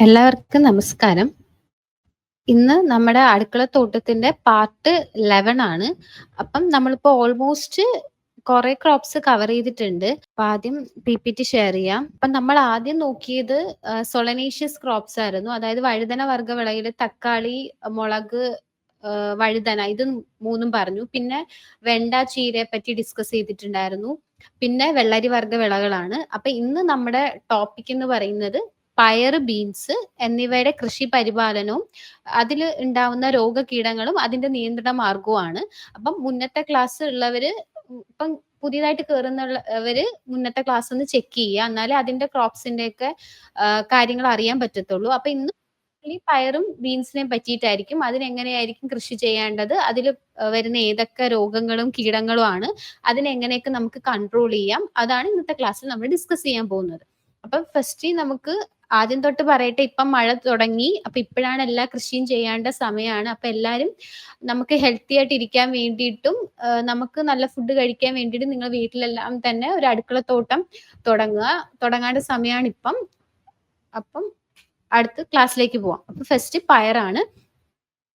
എല്ലാവർക്കും നമസ്കാരം. ഇന്ന് നമ്മുടെ അടുക്കളത്തോട്ടത്തിന്റെ പാർട്ട് 11 ആണ്. അപ്പം നമ്മളിപ്പോ ഓൾമോസ്റ്റ് കുറെ ക്രോപ്സ് കവർ ചെയ്തിട്ടുണ്ട്. അപ്പൊ ആദ്യം പി പി ടി ഷെയർ ചെയ്യാം. അപ്പൊ നമ്മൾ ആദ്യം നോക്കിയത് സൊളനേഷ്യസ് ക്രോപ്സ് ആയിരുന്നു. അതായത് വഴുതന വർഗ വിളയിൽ തക്കാളി, മുളക്, വഴുതന ഇത് മൂന്നും പറഞ്ഞു. പിന്നെ വെണ്ട, ചീരയെ പറ്റി ഡിസ്കസ് ചെയ്തിട്ടുണ്ടായിരുന്നു. പിന്നെ വെള്ളരി വർഗ വിളകളാണ്. അപ്പൊ ഇന്ന് നമ്മുടെ ടോപ്പിക് എന്ന് പറയുന്നത് പയറ്, ബീൻസ് എന്നിവയുടെ കൃഷി പരിപാലനവും അതിൽ ഉണ്ടാവുന്ന രോഗകീടങ്ങളും അതിന്റെ നിയന്ത്രണ മാർഗവുമാണ്. അപ്പം മുന്നത്തെ ക്ലാസ് ഉള്ളവര് ഇപ്പം പുതിയതായിട്ട് കയറുന്നവര് മുന്നത്തെ ക്ലാസ് ഒന്ന് ചെക്ക് ചെയ്യുക. എന്നാലേ അതിന്റെ ക്രോപ്സിന്റെ ഒക്കെ കാര്യങ്ങൾ അറിയാൻ പറ്റത്തുള്ളൂ. അപ്പൊ ഇന്ന് പയറും ബീൻസിനെയും പറ്റിയിട്ടായിരിക്കും. അതിനെങ്ങനെയായിരിക്കും കൃഷി ചെയ്യേണ്ടത്, അതിൽ വരുന്ന ഏതൊക്കെ രോഗങ്ങളും കീടങ്ങളും ആണ്, അതിനെങ്ങനെയൊക്കെ നമുക്ക് കൺട്രോൾ ചെയ്യാം, അതാണ് ഇന്നത്തെ ക്ലാസ്സിൽ നമ്മൾ ഡിസ്കസ് ചെയ്യാൻ പോകുന്നത്. അപ്പം ഫസ്റ്റ് നമുക്ക് ആദ്യം തൊട്ട് പറയട്ടെ ഇപ്പം മഴ തുടങ്ങി. അപ്പൊ ഇപ്പോഴാണ് എല്ലാ കൃഷിയും ചെയ്യേണ്ട സമയമാണ് അപ്പൊ എല്ലാരും നമുക്ക് ഹെൽത്തി ആയിട്ട് ഇരിക്കാൻ വേണ്ടിയിട്ടും നമുക്ക് നല്ല ഫുഡ് കഴിക്കാൻ വേണ്ടിയിട്ടും നിങ്ങൾ വീട്ടിലെല്ലാം തന്നെ ഒരു അടുക്കളത്തോട്ടം തുടങ്ങുക. തുടങ്ങേണ്ട ഇപ്പം അപ്പം അടുത്ത ക്ലാസ്സിലേക്ക് പോവാം. അപ്പൊ ഫസ്റ്റ് പയറാണ്.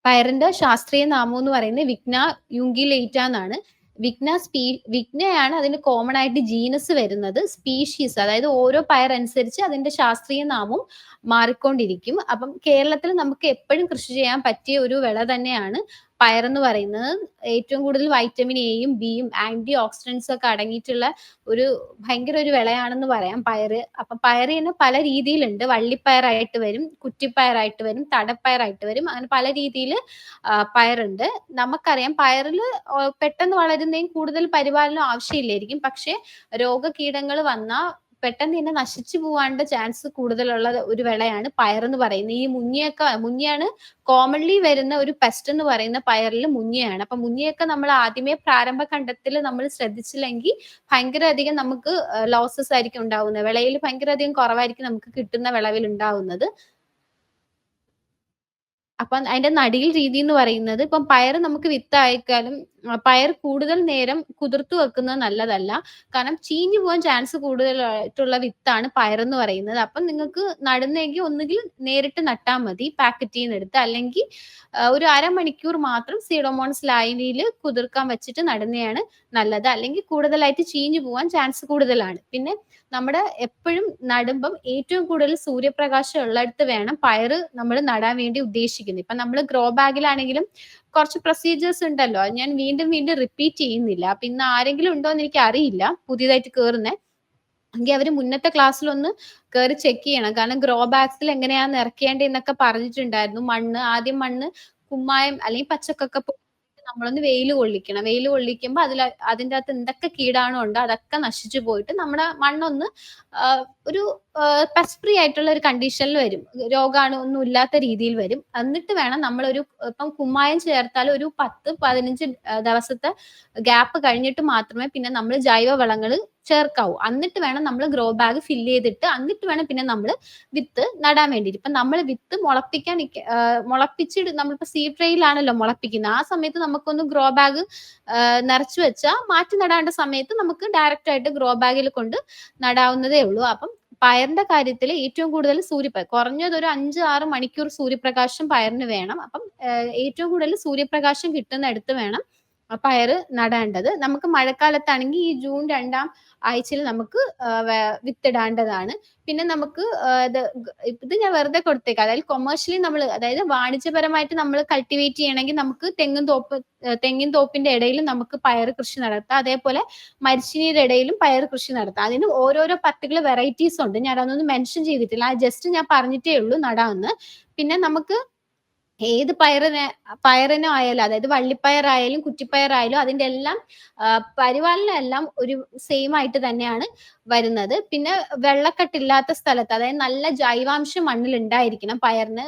പയറിന്റെ ശാസ്ത്രീയ നാമം എന്ന് പറയുന്നത് വിഗ്ന യുങ്കിലേറ്റ എന്നാണ്. വിഗ്ന സ്പീ വിഗ്നയാണ് അതിന് കോമൺ ആയിട്ട് ജീനസ് വരുന്നത്. സ്പീഷീസ് അതായത് ഓരോ പയർ അനുസരിച്ച് അതിന്റെ ശാസ്ത്രീയ നാമവും മാറിക്കൊണ്ടിരിക്കും. അപ്പം കേരളത്തിൽ നമുക്ക് എപ്പോഴും കൃഷി ചെയ്യാൻ പറ്റിയ ഒരു വിള തന്നെയാണ് പയറെന്ന് പറയുന്നത്. ഏറ്റവും കൂടുതൽ വൈറ്റമിൻ എയും ബിയും ആന്റി ഓക്സിഡൻസ് ഒക്കെ അടങ്ങിയിട്ടുള്ള ഒരു ഭയങ്കര ഒരു വിളയാണെന്ന് പറയാം പയറ്. അപ്പൊ പയറ് തന്നെ പല രീതിയിലുണ്ട്. വള്ളിപ്പയറായിട്ട് വരും, കുറ്റിപ്പയറായിട്ട് വരും, തടപ്പയറായിട്ട് വരും. അങ്ങനെ പല രീതിയിൽ പയറുണ്ട്. നമുക്കറിയാം പയറിൽ പെട്ടെന്ന് വളരുന്നതിന് കൂടുതൽ പരിപാലനം ആവശ്യമില്ലായിരിക്കും. പക്ഷേ രോഗകീടങ്ങൾ വന്നാ പെട്ടെന്ന് തന്നെ നശിച്ചു പോവാനുള്ള ചാൻസ് കൂടുതലുള്ള ഒരു വിളയാണ് പയർ എന്ന് പറയുന്നത്. ഈ മുഞ്ഞയൊക്കെ മുഞ്ഞയാണ് കോമൺലി വരുന്ന ഒരു പെസ്റ്റ് എന്ന് പറയുന്ന പയറിൽ മുഞ്ഞയാണ്. അപ്പൊ മുഞ്ഞയൊക്കെ നമ്മൾ ആദ്യമേ പ്രാരംഭ കണ്ടത്തിൽ നമ്മൾ ശ്രദ്ധിച്ചില്ലെങ്കിൽ ഭയങ്കര അധികം നമുക്ക് ലോസസ് ആയിരിക്കും ഉണ്ടാവുന്നത്. വിളയിൽ ഭയങ്കര അധികം കുറവായിരിക്കും നമുക്ക് കിട്ടുന്ന വിളവിൽ ഉണ്ടാവുന്നത്. അപ്പം അതിന്റെ നടിയിൽ രീതി എന്ന് പറയുന്നത് ഇപ്പം പയർ നമുക്ക് വിത്തായേക്കാലും പയർ കൂടുതൽ നേരം കുതിർത്തു വെക്കുന്നത് നല്ലതല്ല. കാരണം ചീഞ്ഞു പോകാൻ ചാൻസ് കൂടുതലായിട്ടുള്ള വിത്താണ് പയർ എന്ന് പറയുന്നത്. അപ്പം നിങ്ങൾക്ക് നടുന്നെങ്കിൽ ഒന്നുകിൽ നേരിട്ട് നട്ടാൽ മതി പാക്കറ്റീന്ന് എടുത്ത്. അല്ലെങ്കിൽ ഒരു അരമണിക്കൂർ മാത്രം സീഡോമോൺസ് ലൈനിയിൽ കുതിർക്കാൻ വെച്ചിട്ട് നടുന്നതാണ് നല്ലത്. അല്ലെങ്കിൽ കൂടുതലായിട്ട് ചീഞ്ഞു പോകാൻ ചാൻസ് കൂടുതലാണ്. പിന്നെ നമ്മുടെ എപ്പോഴും നടുമ്പം ഏറ്റവും കൂടുതൽ സൂര്യപ്രകാശം ഉള്ളിടത്ത് വേണം പയർ നമ്മൾ നടാൻ വേണ്ടി ഉദ്ദേശിക്കുന്നത്. ഇപ്പൊ നമ്മൾ ഗ്രോ ബാഗിലാണെങ്കിലും കുറച്ച് പ്രൊസീജിയേഴ്സ് ഉണ്ടല്ലോ. അത് ഞാൻ വീണ്ടും വീണ്ടും റിപ്പീറ്റ് ചെയ്യുന്നില്ല. അപ്പൊ ഇന്ന് ആരെങ്കിലും ഉണ്ടോ എന്ന് എനിക്ക് അറിയില്ല. പുതിയതായിട്ട് കയറുന്നേ എങ്കിൽ അവർ മുന്നത്തെ ക്ലാസ്സിലൊന്ന് കയറി ചെക്ക് ചെയ്യണം. കാരണം ഗ്രോ ബാഗ്സിൽ എങ്ങനെയാണ് നിറയ്ക്കേണ്ടതെന്നൊക്കെ പറഞ്ഞിട്ടുണ്ടായിരുന്നു. മണ്ണ് ആദ്യം മണ്ണ് കുമ്മായം അല്ലെങ്കിൽ പച്ചക്കക്കപ്പൊടി നമ്മളൊന്ന് വെയിൽ കൊള്ളിക്കണം. വെയിൽ കൊള്ളിക്കുമ്പോൾ അതിൽ അതിന്റെ അകത്ത് എന്തൊക്കെ കീടാണോ ഉണ്ടോ അതൊക്കെ നശിച്ചു പോയിട്ട് നമ്മുടെ മണ്ണൊന്ന് ഒരു പെസ് ഫ്രീ ആയിട്ടുള്ള ഒരു കണ്ടീഷനിൽ വരും. രോഗാണു ഒന്നും ഇല്ലാത്ത രീതിയിൽ വരും. എന്നിട്ട് വേണം നമ്മളൊരു ഇപ്പം കുമ്മായം ചേർത്താൽ ഒരു 10, 15 ദിവസത്തെ ഗ്യാപ്പ് കഴിഞ്ഞിട്ട് മാത്രമേ പിന്നെ നമ്മൾ ജൈവ ജൈവവളങ്ങൾ ചേർക്കാവൂ. എന്നിട്ട് വേണം നമ്മൾ ഗ്രോ ബാഗ് ഫില്ല് ചെയ്തിട്ട് എന്നിട്ട് വേണം പിന്നെ നമ്മൾ വിത്ത് നടാൻ വേണ്ടിയിട്ട്. ഇപ്പൊ നമ്മൾ വിത്ത് മുളപ്പിക്കാൻ മുളപ്പിച്ചിട്ട് നമ്മളിപ്പോ സീ ട്രെയിലാണല്ലോ മുളപ്പിക്കുന്നത്. ആ സമയത്ത് നമുക്കൊന്ന് ഗ്രോ ബാഗ് നിറച്ചു വെച്ചാൽ വെച്ചാ മാറ്റി നടേണ്ട സമയത്ത് നമുക്ക് ഡയറക്റ്റ് ആയിട്ട് ഗ്രോ ബാഗിൽ കൊണ്ട് നടാവുന്നതേ ഉള്ളൂ. അപ്പം പയറിന്റെ കാര്യത്തിൽ ഏറ്റവും കൂടുതൽ സൂര്യപ്ര കുറഞ്ഞത് ഒരു 5, 6 മണിക്കൂർ സൂര്യപ്രകാശം പയറിന് വേണം. അപ്പം ഏറ്റവും കൂടുതൽ സൂര്യപ്രകാശം കിട്ടുന്ന കിട്ടുന്നിടത്ത് വേണം പയറ് നടേണ്ടത്. നമുക്ക് മഴക്കാലത്താണെങ്കിൽ ഈ ജൂൺ രണ്ടാം ആഴ്ചയിൽ നമുക്ക് വിത്തിടേണ്ടതാണ്. പിന്നെ നമുക്ക് ഇത് ഞാൻ വെറുതെ കൊടുത്തേക്കാം. അതായത് കൊമേഴ്ഷ്യലി നമ്മൾ അതായത് വാണിജ്യപരമായിട്ട് നമ്മൾ കൾട്ടിവേറ്റ് ചെയ്യണമെങ്കിൽ നമുക്ക് തെങ്ങും തോപ്പ് തെങ്ങിൻ തോപ്പിന്റെ ഇടയിൽ നമുക്ക് പയർ കൃഷി നടത്താം. അതേപോലെ മരിച്ചിനിയുടെ ഇടയിലും പയർ കൃഷി നടത്താം. അതിന് ഓരോരോ പർട്ടിക്കുലർ വെറൈറ്റീസ് ഉണ്ട്. ഞാൻ അതൊന്നും മെൻഷൻ ചെയ്തിട്ടില്ല. ജസ്റ്റ് ഞാൻ പറഞ്ഞിട്ടേ ഉള്ളൂ നടാമെന്ന്. പിന്നെ നമുക്ക് ഏത് പയറിന് പയറിനോ ആയാലും അതായത് വള്ളിപ്പയറായാലും കുറ്റിപ്പയറായാലും അതിന്റെ എല്ലാം പരിപാലനം എല്ലാം ഒരു സെയിം ആയിട്ട് തന്നെയാണ് വരുന്നത്. പിന്നെ വെള്ളക്കെട്ടില്ലാത്ത സ്ഥലത്ത് അതായത് നല്ല ജൈവാംശം മണ്ണിൽ ഉണ്ടായിരിക്കണം പയറിന്.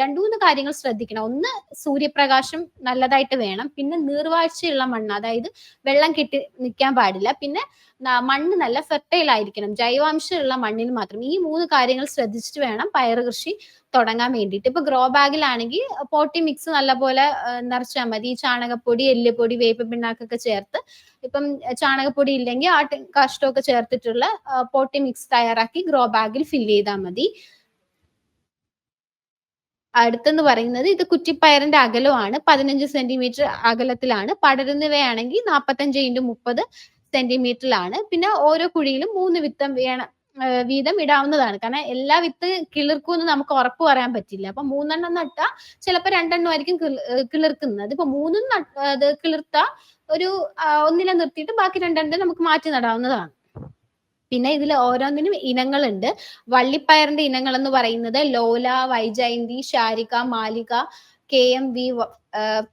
രണ്ടു മൂന്ന് 2, 3 കാര്യങ്ങൾ ശ്രദ്ധിക്കണം. ഒന്ന് സൂര്യപ്രകാശം നല്ലതായിട്ട് വേണം. പിന്നെ നീർവാഴ്ചയുള്ള മണ്ണ് അതായത് വെള്ളം കെട്ടി നിൽക്കാൻ പാടില്ല. പിന്നെ മണ്ണ് നല്ല ഫെർട്ടൈൽ ആയിരിക്കണം. ജൈവാംശമുള്ള മണ്ണിൽ മാത്രം. ഈ മൂന്ന് കാര്യങ്ങൾ ശ്രദ്ധിച്ചിട്ട് വേണം പയർ കൃഷി തുടങ്ങാൻ വേണ്ടിയിട്ട്. ഇപ്പൊ ഗ്രോ ബാഗിലാണെങ്കിൽ പോട്ടി മിക്സ് നല്ലപോലെ നിറച്ചാൽ മതി. ഈ ചാണകപ്പൊടി, എല്ലുപൊടി, വേപ്പ് പിണ്ണാക്കൊക്കെ ചേർത്ത് ഇപ്പം ചാണകപ്പൊടി ഇല്ലെങ്കിൽ ആ കാഷ്ടമൊക്കെ ചേർത്തിട്ടുള്ള പോട്ടി മിക്സ് തയ്യാറാക്കി ഗ്രോ ബാഗിൽ ഫില്ല് ചെയ്താൽ മതി. അടുത്തെന്ന് പറയുന്നത് ഇത് കുറ്റിപ്പയറിന്റെ അകലമാണ്. 15 സെന്റിമീറ്റർ അകലത്തിലാണ്. പടരുന്നവയാണെങ്കിൽ 45 ഇൻടു 30 സെന്റിമീറ്ററിലാണ്. പിന്നെ ഓരോ കുഴിയിലും മൂന്ന് വിത്തം വേണം വീതം ഇടാവുന്നതാണ്. കാരണം എല്ലാ വിത്ത് കിളിർക്കുമെന്ന് നമുക്ക് ഉറപ്പ് പറയാൻ പറ്റില്ല. അപ്പൊ 3 എണ്ണം നട്ടാ ചിലപ്പോ 2 എണ്ണമായിരിക്കും കിൾ ഏഹ് കിളിർക്കുന്നത്. ഇപ്പൊ മൂന്നും അത് കിളിർത്ത ഒരു ഒന്നില നിർത്തിയിട്ട് ബാക്കി രണ്ടെണ്ണം നമുക്ക് മാറ്റി നടാവുന്നതാണ്. പിന്നെ ഇതിൽ ഓരോന്നിനും ഇനങ്ങളുണ്ട്. വള്ളിപ്പയറിന്റെ ഇനങ്ങൾ എന്ന് പറയുന്നത് Lola, Vyjayanthi, Sarika, Malika, K M V. M V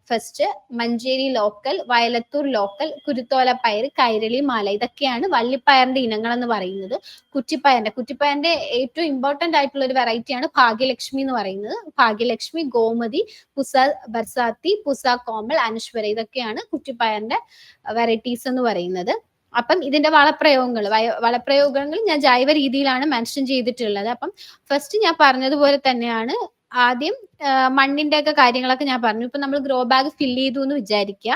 first, Manjeri local, Vayalathur local, കുരുത്തോലപ്പയർ, Kairali Mala ഇതൊക്കെയാണ് വള്ളിപ്പയറിന്റെ ഇനങ്ങൾ എന്ന് പറയുന്നത്. കുറ്റിപ്പയറിന്റെ കുറ്റിപ്പയറിന്റെ ഏറ്റവും ഇമ്പോർട്ടന്റ് ആയിട്ടുള്ള ഒരു വെറൈറ്റിയാണ് ഭാഗ്യലക്ഷ്മി എന്ന് പറയുന്നത്. ഭാഗ്യലക്ഷ്മി, ഗോമതി, പുസ ബർസാത്തി, പുസ കോമൾ, അനശ്വര ഇതൊക്കെയാണ് കുറ്റിപ്പയറിന്റെ വെറൈറ്റീസ് എന്ന് പറയുന്നത്. അപ്പം ഇതിന്റെ വളപ്രയോഗങ്ങൾ വളപ്രയോഗങ്ങൾ ഞാൻ ജൈവ രീതിയിലാണ് മെൻഷൻ ചെയ്തിട്ടുള്ളത്. അപ്പം ഫസ്റ്റ് ഞാൻ പറഞ്ഞതുപോലെ തന്നെയാണ് ആദ്യം മണ്ണിന്റെ ഒക്കെ കാര്യങ്ങളൊക്കെ ഞാൻ പറഞ്ഞു. ഇപ്പൊ നമ്മൾ ഗ്രോ ബാഗ് ഫില്ല് ചെയ്തു എന്ന് വിചാരിക്കുക.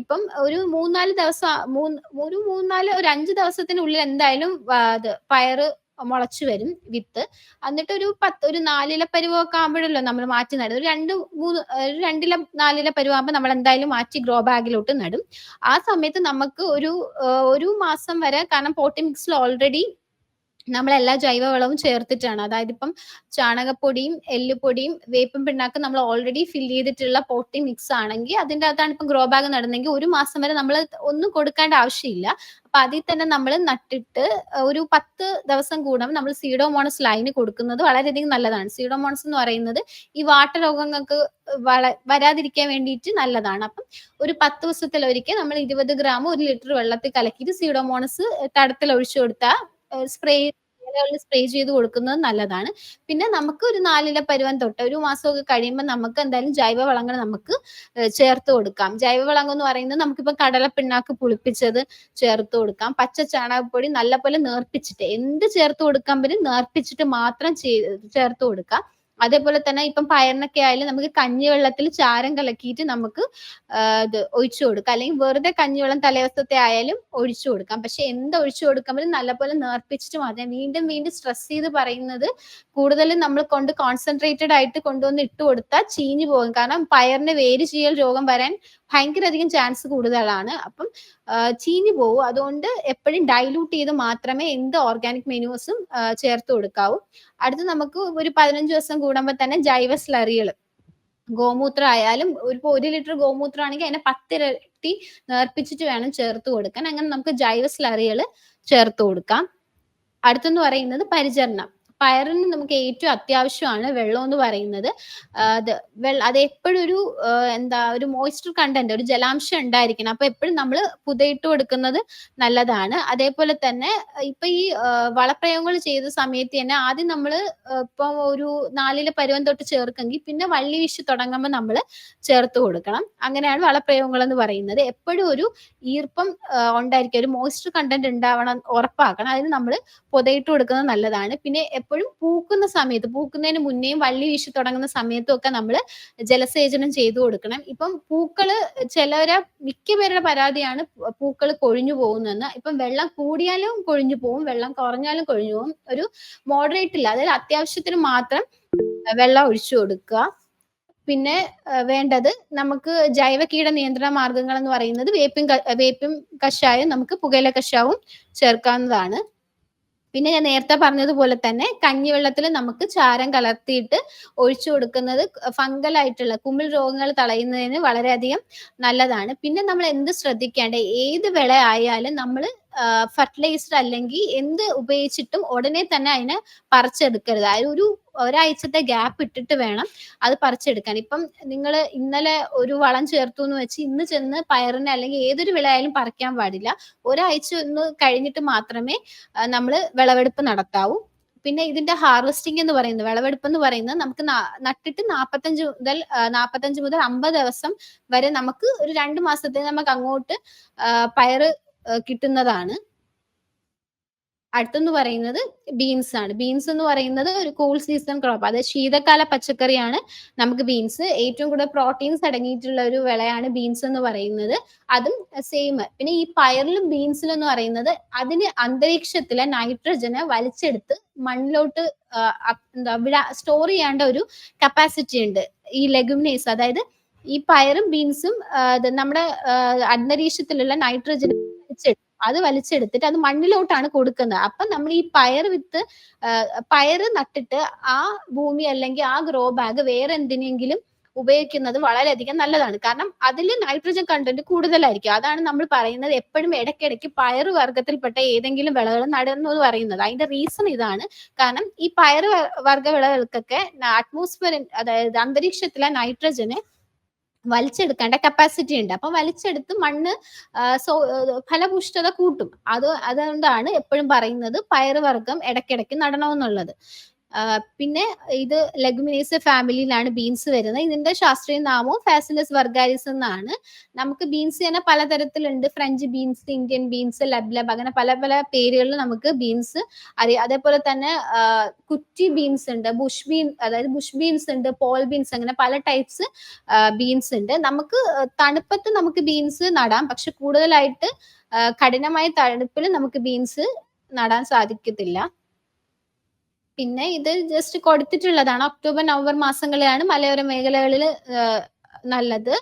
ഇപ്പം ഒരു 3, 4 ദിവസം മൂന്ന് ഒരു 3, 4 ഒരു 5 ദിവസത്തിനുള്ളിൽ എന്തായാലും അത് പയറ് മുളച്ചു വരും വിത്ത്. എന്നിട്ട് ഒരു 10 ഒരു 4 ഇല പരുവമൊക്കെ ആകുമ്പോഴല്ലോ നമ്മൾ മാറ്റി നടും ഒരു 2, 3 ഒരു 2 ഇല 4 പരുവാകുമ്പോൾ നമ്മൾ എന്തായാലും മാറ്റി ഗ്രോ ബാഗിലോട്ട് നടും. ആ സമയത്ത് നമുക്ക് ഒരു ഒരു മാസം വരെ കാരണം പോട്ടി മിക്സിൽ ഓൾറെഡി നമ്മളെല്ലാ ജൈവവളവും ചേർത്തിട്ടാണ്. അതായത് ഇപ്പം ചാണകപ്പൊടിയും, എല്ലുപൊടിയും, വേപ്പും പിണ്ണാക്കും നമ്മൾ ഓൾറെഡി ഫിൽ ചെയ്തിട്ടുള്ള പോട്ടി മിക്സ് ആണെങ്കിൽ അതിന്റെ അകത്താണ് ഇപ്പം ഗ്രോ ബാഗ് നടന്നെങ്കിൽ ഒരു മാസം വരെ നമ്മൾ ഒന്നും കൊടുക്കേണ്ട ആവശ്യമില്ല. അപ്പൊ അതിൽ തന്നെ നമ്മൾ നട്ടിട്ട് ഒരു 10 ദിവസം കൂടുമ്പോൾ നമ്മൾ സീഡോമോണസ് ലൈന് കൊടുക്കുന്നത് വളരെയധികം നല്ലതാണ്. സീഡോമോണസ് എന്ന് പറയുന്നത് ഈ വാട്ട രോഗങ്ങൾക്ക് വള വരാതിരിക്കാൻ വേണ്ടിയിട്ട് നല്ലതാണ്. അപ്പം ഒരു 10 ദിവസത്തിലൊരിക്കൽ നമ്മൾ 20 ഗ്രാം ഒരു ലിറ്റർ വെള്ളത്തിൽ കലക്കിയിട്ട് സീഡോമോണസ് തടത്തിൽ ഒഴിച്ചു കൊടുത്താൽ സ്പ്രേ സ്പ്രേ ചെയ്ത് കൊടുക്കുന്നത് നല്ലതാണ്. പിന്നെ നമുക്ക് ഒരു 4 ഇല പരുവം തൊട്ട് ഒരു മാസമൊക്കെ കഴിയുമ്പോൾ നമുക്ക് എന്തായാലും ജൈവവളങ്ങൾ നമുക്ക് ചേർത്ത് കൊടുക്കാം. ജൈവവളം എന്ന് പറയുന്നത് നമുക്കിപ്പം കടലപ്പിണ്ണാക്ക് പുളിപ്പിച്ചത് ചേർത്ത് കൊടുക്കാം. പച്ച ചാണകപ്പൊടി നല്ലപോലെ നേർപ്പിച്ചിട്ട് എന്ത് ചേർത്ത് കൊടുക്കാൻ പറ്റും നേർപ്പിച്ചിട്ട് മാത്രം ചേർത്ത് കൊടുക്കുക. അതേപോലെ തന്നെ ഇപ്പം പയറിനൊക്കെ ആയാലും നമുക്ക് കഞ്ഞിവെള്ളത്തിൽ ചാരം കലക്കിയിട്ട് നമുക്ക് ഇത് ഒഴിച്ചു കൊടുക്കാം. അല്ലെങ്കിൽ വെറുതെ കഞ്ഞിവെള്ളം തലേദിവസത്തെ ആയാലും ഒഴിച്ചു കൊടുക്കാം. പക്ഷെ എന്ത് ഒഴിച്ചു കൊടുക്കുമ്പോഴും നല്ലപോലെ നേർപ്പിച്ചിട്ട് മാത്രം വീണ്ടും വീണ്ടും സ്ട്രെസ് ചെയ്ത് പറയുന്നത് കൂടുതലും നമ്മൾ കൊണ്ട് കോൺസെൻട്രേറ്റഡ് ആയിട്ട് കൊണ്ടുവന്ന് ഇട്ട് കൊടുത്താൽ ചീഞ്ഞു പോകും. കാരണം പയറിന് വേര് ചീയൽ രോഗം വരാൻ ഭയങ്കരധികം ചാൻസ് കൂടുതലാണ്. അപ്പം ചീഞ്ഞു പോകും. അതുകൊണ്ട് എപ്പോഴും ഡൈലൂട്ട് ചെയ്ത് മാത്രമേ എന്ത് ഓർഗാനിക് മെനുവസും ചേർത്ത് കൊടുക്കാവൂ. അടുത്ത് നമുക്ക് ഒരു 15 ദിവസം കൂടുമ്പോൾ തന്നെ ജൈവ സ്ലറികൾ ഗോമൂത്രം ആയാലും ഒരു ഒരു ലിറ്റർ ഗോമൂത്രം ആണെങ്കിൽ അതിനെ 10 ഇരട്ടി നേർപ്പിച്ചിട്ട് വേണം ചേർത്ത് കൊടുക്കാൻ. അങ്ങനെ നമുക്ക് ജൈവ സ്ലറികൾ ചേർത്ത് കൊടുക്കാം. അടുത്തെന്ന് പറയുന്നത് പരിചരണം. പയറിന് നമുക്ക് ഏറ്റവും അത്യാവശ്യമാണ് വെള്ളം എന്ന് പറയുന്നത്. അത് അത് എപ്പോഴും ഒരു എന്താ ഒരു മോയ്സ്ചർ കണ്ടന്റ് ഒരു ജലാംശം ഉണ്ടായിരിക്കണം. അപ്പൊ എപ്പോഴും നമ്മൾ പുതയിട്ട് കൊടുക്കുന്നത് നല്ലതാണ്. അതേപോലെ തന്നെ ഇപ്പൊ ഈ വളപ്രയോഗങ്ങൾ ചെയ്ത സമയത്ത് തന്നെ ആദ്യം നമ്മൾ ഇപ്പൊ ഒരു 4 ഇല പരുവം തൊട്ട് ചേർക്കെങ്കിൽ പിന്നെ വള്ളി വീശി തുടങ്ങുമ്പോൾ നമ്മൾ ചേർത്ത് കൊടുക്കണം. അങ്ങനെയാണ് വളപ്രയോഗങ്ങൾ എന്ന് പറയുന്നത്. എപ്പോഴും ഒരു ഈർപ്പം ഉണ്ടായിരിക്കും ഒരു മോയ്സ്ചർ കണ്ടന്റ് ഉണ്ടാവണം ഉറപ്പാക്കണം. അതിന് നമ്മൾ പുതയിട്ട് കൊടുക്കുന്നത് നല്ലതാണ്. പിന്നെ എപ്പഴും പൂക്കുന്ന സമയത്ത് പൂക്കുന്നതിന് മുന്നേയും വള്ളി വീശി തുടങ്ങുന്ന സമയത്തും ഒക്കെ നമ്മൾ ജലസേചനം ചെയ്തു കൊടുക്കണം. ഇപ്പം പൂക്കൾ ചിലവരെ മിക്ക പേരുടെ പരാതിയാണ് പൂക്കൾ കൊഴിഞ്ഞു പോകുന്നതെന്ന് ഇപ്പം വെള്ളം കൂടിയാലും കൊഴിഞ്ഞു പോകും. വെള്ളം കുറഞ്ഞാലും കൊഴിഞ്ഞു പോകും. ഒരു മോഡറേറ്റ് ഇല്ല അതായത് അത്യാവശ്യത്തിന് മാത്രം വെള്ളം ഒഴിച്ചു കൊടുക്കുക. പിന്നെ വേണ്ടത് നമുക്ക് ജൈവ കീട നിയന്ത്രണ മാർഗങ്ങൾ എന്ന് പറയുന്നത് വേപ്പിൻ വേപ്പിൻ കഷായം നമുക്ക് പുകയില കഷായവും ചേർക്കാവുന്നതാണ്. പിന്നെ ഞാൻ നേരത്തെ പറഞ്ഞതുപോലെ തന്നെ കഞ്ഞിവെള്ളത്തിൽ നമുക്ക് ചാരം കലർത്തിയിട്ട് ഒഴിച്ചു കൊടുക്കുന്നത് ഫംഗൽ ആയിട്ടുള്ള കുമിൾ രോഗങ്ങൾ തടയുന്നതിന് വളരെയധികം നല്ലതാണ്. പിന്നെ നമ്മൾ എന്ത് ശ്രദ്ധിക്കേണ്ടത് ഏത് വിള ആയാലും നമ്മൾ ആഹ് ഫെർട്ടിലൈസ്ഡ് അല്ലെങ്കിൽ എന്ത് ഉപയോഗിച്ചിട്ടും ഉടനെ തന്നെ അതിനെ പറിച്ചെടുക്കരുത്. അതായത് ഒരു ഒരാഴ്ചത്തെ ഗ്യാപ്പ് ഇട്ടിട്ട് വേണം അത് പറിച്ചെടുക്കാൻ. ഇപ്പം നിങ്ങൾ ഇന്നലെ ഒരു വളം ചേർത്തു എന്ന് വെച്ച് ഇന്ന് ചെന്ന് പയറിന് അല്ലെങ്കിൽ ഏതൊരു വിളയായാലും പറിക്കാൻ പാടില്ല. ഒരാഴ്ച ഒന്ന് കഴിഞ്ഞിട്ട് മാത്രമേ നമ്മൾ വിളവെടുപ്പ് നടത്താവൂ. പിന്നെ ഇതിന്റെ ഹാർവെസ്റ്റിംഗ് എന്ന് പറയുന്നത് വിളവെടുപ്പ് എന്ന് പറയുന്നത് നമുക്ക് നട്ടിട്ട് 45 മുതൽ നാപ്പത്തഞ്ച് 45 മുതൽ 50 ദിവസം വരെ നമുക്ക് ഒരു രണ്ട് മാസത്തേക്ക് നമുക്ക് അങ്ങോട്ട് പയറ് കിട്ടുന്നതാണ്. അടുത്തെന്ന് പറയുന്നത് ബീൻസ് ആണ്. ബീൻസ് എന്ന് പറയുന്നത് ഒരു കൂൾ സീസൺ ക്രോപ്പ് അതായത് ശീതകാല പച്ചക്കറിയാണ്. നമുക്ക് ബീൻസ് ഏറ്റവും കൂടുതൽ പ്രോട്ടീൻസ് അടങ്ങിയിട്ടുള്ള ഒരു വിളയാണ് ബീൻസ് എന്ന് പറയുന്നത്. അതും സെയിം പിന്നെ ഈ പയറിലും ബീൻസിലും എന്ന് പറയുന്നത് അതിന് അന്തരീക്ഷത്തിലെ നൈട്രജനെ വലിച്ചെടുത്ത് മണ്ണിലോട്ട് എന്താ വിട സ്റ്റോർ ചെയ്യേണ്ട ഒരു കപ്പാസിറ്റി ഉണ്ട്. ഈ ലെഗുമിനേസ് അതായത് ഈ പയറും ബീൻസും നമ്മുടെ അന്തരീക്ഷത്തിലുള്ള നൈട്രജൻ വലിച്ചെടുത്ത് അത് വലിച്ചെടുത്തിട്ട് അത് മണ്ണിലോട്ടാണ് കൊടുക്കുന്നത്. അപ്പൊ നമ്മൾ ഈ പയർ വിത്ത് പയർ നട്ടിട്ട് ആ ഭൂമി അല്ലെങ്കിൽ ആ ഗ്രോ ബാഗ് വേറെ എന്തിനെങ്കിലും ഉപയോഗിക്കുന്നത് വളരെയധികം നല്ലതാണ്. കാരണം അതിൽ നൈട്രജൻ കണ്ടന്റ് കൂടുതലായിരിക്കും. അതാണ് നമ്മൾ പറയുന്നത് എപ്പോഴും ഇടയ്ക്കിടയ്ക്ക് പയർ വർഗത്തിൽപ്പെട്ട ഏതെങ്കിലും വിളകൾ നടന്നു പറയുന്നത്. അതിന്റെ റീസൺ ഇതാണ്. കാരണം ഈ പയർ വർഗ വിളകൾക്കൊക്കെ അറ്റ്മോസ്ഫിയർ അതായത് അന്തരീക്ഷത്തിലെ നൈട്രജന് വലിച്ചെടുക്കേണ്ട കപ്പാസിറ്റി ഉണ്ട്. അപ്പൊ വലിച്ചെടുത്ത് മണ്ണ് ഫലപുഷ്ടത കൂട്ടും. അത് അതുകൊണ്ടാണ് എപ്പോഴും പറയുന്നത് പയറുവർഗം ഇടയ്ക്കിടയ്ക്ക് നടണമെന്നുള്ളത്. പിന്നെ ഇത് ലെഗുമിനേസ് ഫാമിലിയിലാണ് ബീൻസ് വരുന്നത്. ഇതിന്റെ ശാസ്ത്രീയ നാമവും ഫാസിലസ് വർഗാരിസ് എന്നാണ്. നമുക്ക് ബീൻസ് തന്നെ പലതരത്തിലുണ്ട്. French beans Indian beans lablab അങ്ങനെ പല പല പേരുകളിൽ നമുക്ക് ബീൻസ് അറിയാം. അതേപോലെ തന്നെ കുറ്റി ബീൻസ് ഉണ്ട് ബുഷ് ബീൻ അതായത് ബുഷ് ബീൻസ് ഉണ്ട് പോൾ ബീൻസ് അങ്ങനെ പല ടൈപ്സ് ബീൻസ് ഉണ്ട്. നമുക്ക് തണുപ്പത്ത് നമുക്ക് ബീൻസ് നടാം. പക്ഷെ കൂടുതലായിട്ട് കഠിനമായ തണുപ്പിൽ നമുക്ക് ബീൻസ് നടാൻ സാധിക്കത്തില്ല. പിന്നെ ഇത് ജസ്റ്റ് കൊടുത്തിട്ടുള്ളതാണ്. ഒക്ടോബർ നവംബർ മാസങ്ങളിലാണ് മലയോര മേഖലകളിൽ നല്ലത്.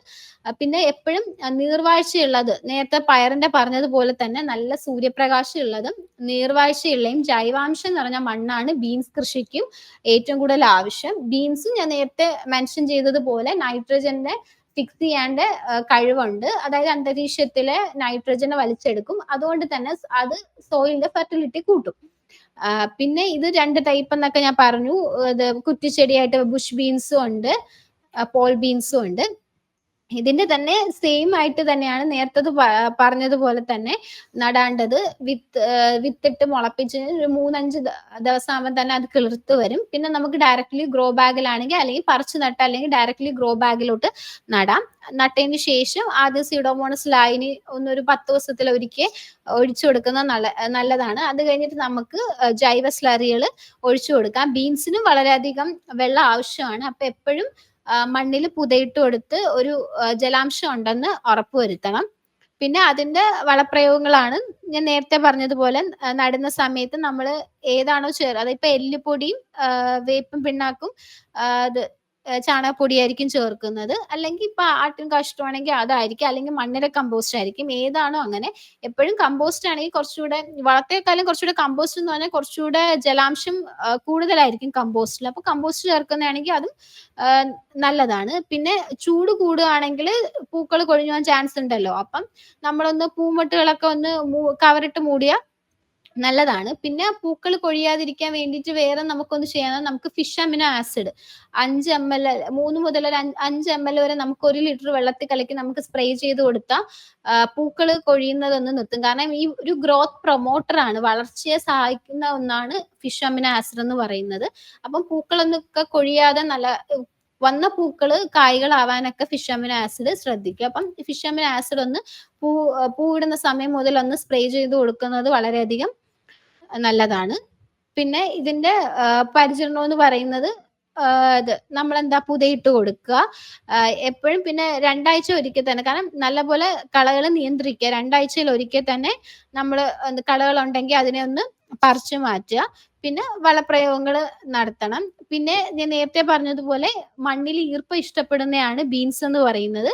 പിന്നെ എപ്പോഴും നീർവാഴ്ചയുള്ളത് നേരത്തെ പയറിന്റെ പറഞ്ഞതുപോലെ തന്നെ നല്ല സൂര്യപ്രകാശം ഉള്ളതും നീർവാഴ്ചയുള്ളയും ജൈവാംശം പറഞ്ഞ മണ്ണാണ് ബീൻസ് കൃഷിക്കും ഏറ്റവും കൂടുതൽ ആവശ്യം. ബീൻസും ഞാൻ നേരത്തെ മെൻഷൻ ചെയ്തതുപോലെ നൈട്രജന്റെ ഫിക്സ് ചെയ്യാണ്ട് കഴിവുണ്ട്. അതായത് അന്തരീക്ഷത്തിലെ നൈട്രജനെ വലിച്ചെടുക്കും. അതുകൊണ്ട് തന്നെ അത് സോയിലിന്റെ ഫെർട്ടിലിറ്റി കൂട്ടും. പിന്നെ ഇത് രണ്ട് ടൈപ്പ് എന്നൊക്കെ ഞാൻ പറഞ്ഞു. ഇത് കുറ്റിച്ചെടിയായിട്ട് ബുഷ് ബീൻസും ഉണ്ട് പോൾ ബീൻസും ഉണ്ട്. ഇതിന്റെ തന്നെ സെയിം ആയിട്ട് തന്നെയാണ് നേരത്തത് പറഞ്ഞതുപോലെ തന്നെ നടാണ്ടത്. വിത്ത് വിത്തിട്ട് മുളപ്പിച്ച് ഒരു മൂന്നഞ്ച് ദിവസം ആകുമ്പോൾ തന്നെ അത് കിളിർത്ത് വരും. പിന്നെ നമുക്ക് ഡയറക്റ്റ്ലി ഗ്രോ ബാഗിലാണെങ്കിൽ അല്ലെങ്കിൽ പറിച്ചു നട്ട അല്ലെങ്കിൽ ഡയറക്റ്റ്ലി ഗ്രോ ബാഗിലോട്ട് നടാം. നട്ടതിന് ശേഷം ആദ്യം സീഡോമോണസ് ലായിനി ഒന്നൊരു പത്ത് ദിവസത്തിൽ ഒരിക്കൽ ഒഴിച്ചു കൊടുക്കുന്നത് നല്ല നല്ലതാണ്. അത് കഴിഞ്ഞിട്ട് നമുക്ക് ജൈവ സ്ലറികൾ ഒഴിച്ചു കൊടുക്കാം. ബീൻസിനും വളരെയധികം വെള്ളം ആവശ്യമാണ്. അപ്പൊ എപ്പോഴും മണ്ണിൽ പുതയിട്ട് കൊടുത്ത് ഒരു ജലാംശം ഉണ്ടെന്ന് ഉറപ്പുവരുത്തണം പിന്നെ അതിന്റെ വളപ്രയോഗങ്ങളാണ്. ഞാൻ നേരത്തെ പറഞ്ഞതുപോലെ നടുന്ന സമയത്ത് നമ്മൾ ഏതാണോ ചേർ അതിപ്പോ എല്ലുപൊടിയും വേപ്പും പിണ്ണാക്കും ചാണകപ്പൊടിയായിരിക്കും ചേർക്കുന്നത്. അല്ലെങ്കിൽ ഇപ്പൊ ആട്ടിൻ കാഷ്ടമാണെങ്കിൽ അതായിരിക്കും. അല്ലെങ്കിൽ മണ്ണിര കമ്പോസ്റ്റ് ആയിരിക്കും. ഏതാണോ അങ്ങനെ എപ്പോഴും കമ്പോസ്റ്റ് ആണെങ്കിൽ കുറച്ചുകൂടെ വളത്തേക്കാളും കുറച്ചുകൂടെ കമ്പോസ്റ്റ് എന്ന് പറഞ്ഞാൽ കുറച്ചുകൂടെ ജലാംശം കൂടുതലായിരിക്കും കമ്പോസ്റ്റിൽ അപ്പൊ കമ്പോസ്റ്റ് ചേർക്കുന്നതാണെങ്കിൽ അതും നല്ലതാണ്. പിന്നെ ചൂട് കൂടുകയാണെങ്കിൽ പൂക്കൾ കൊഴിഞ്ഞു പോകാൻ ചാൻസ് ഉണ്ടല്ലോ. അപ്പം നമ്മളൊന്ന് പൂമൊട്ടുകളൊക്കെ ഒന്ന് കവറിട്ട് മൂടിയ നല്ലതാണ്. പിന്നെ പൂക്കൾ കൊഴിയാതിരിക്കാൻ വേണ്ടിയിട്ട് വേറെ നമുക്കൊന്ന് ചെയ്യാൻ നമുക്ക് ഫിഷ് അമിനോ ആസിഡ് അഞ്ച് എം എൽ മൂന്ന് മുതൽ ഒരു അഞ്ച് എം എൽ വരെ നമുക്ക് ഒരു ലിറ്റർ വെള്ളത്തിൽ കലക്കി നമുക്ക് സ്പ്രേ ചെയ്ത് കൊടുത്താൽ പൂക്കൾ കൊഴിയുന്നതൊന്ന് നിർത്തും. കാരണം ഈ ഒരു ഗ്രോത്ത് പ്രൊമോട്ടർ ആണ് വളർച്ചയെ സഹായിക്കുന്ന ഒന്നാണ് ഫിഷ് അമിനോ ആസിഡ് എന്ന് പറയുന്നത്. അപ്പം പൂക്കളൊന്നൊക്കെ കൊഴിയാതെ നല്ല വന്ന പൂക്കൾ കായ്കളാവാനൊക്കെ ഫിഷ് അമിനോ ആസിഡ് ശ്രദ്ധിക്കുക. അപ്പം ഫിഷ് അമിനോ ആസിഡ് ഒന്ന് പൂ പൂവിടുന്ന സമയം മുതൽ ഒന്ന് സ്പ്രേ ചെയ്ത് കൊടുക്കുന്നത് വളരെയധികം നല്ലതാണ്. പിന്നെ ഇതിന്റെ പരിചരണം എന്ന് പറയുന്നത് ഇത് നമ്മളെന്താ പുതയിട്ട് കൊടുക്കുക. എപ്പോഴും പിന്നെ രണ്ടാഴ്ച ഒരിക്കൽ തന്നെ കാരണം നല്ലപോലെ കളകൾ നിയന്ത്രിക്കുക. രണ്ടാഴ്ചയിൽ ഒരിക്കൽ തന്നെ നമ്മൾ കളകൾ ഉണ്ടെങ്കിൽ അതിനെ ഒന്ന് പറിച്ചു മാറ്റുക. പിന്നെ വളപ്രയോഗങ്ങൾ നടത്തണം. പിന്നെ ഞാൻ നേരത്തെ പറഞ്ഞതുപോലെ മണ്ണിൽ ഈർപ്പം ഇഷ്ടപ്പെടുന്നതാണ് ബീൻസ് എന്ന് പറയുന്നത്.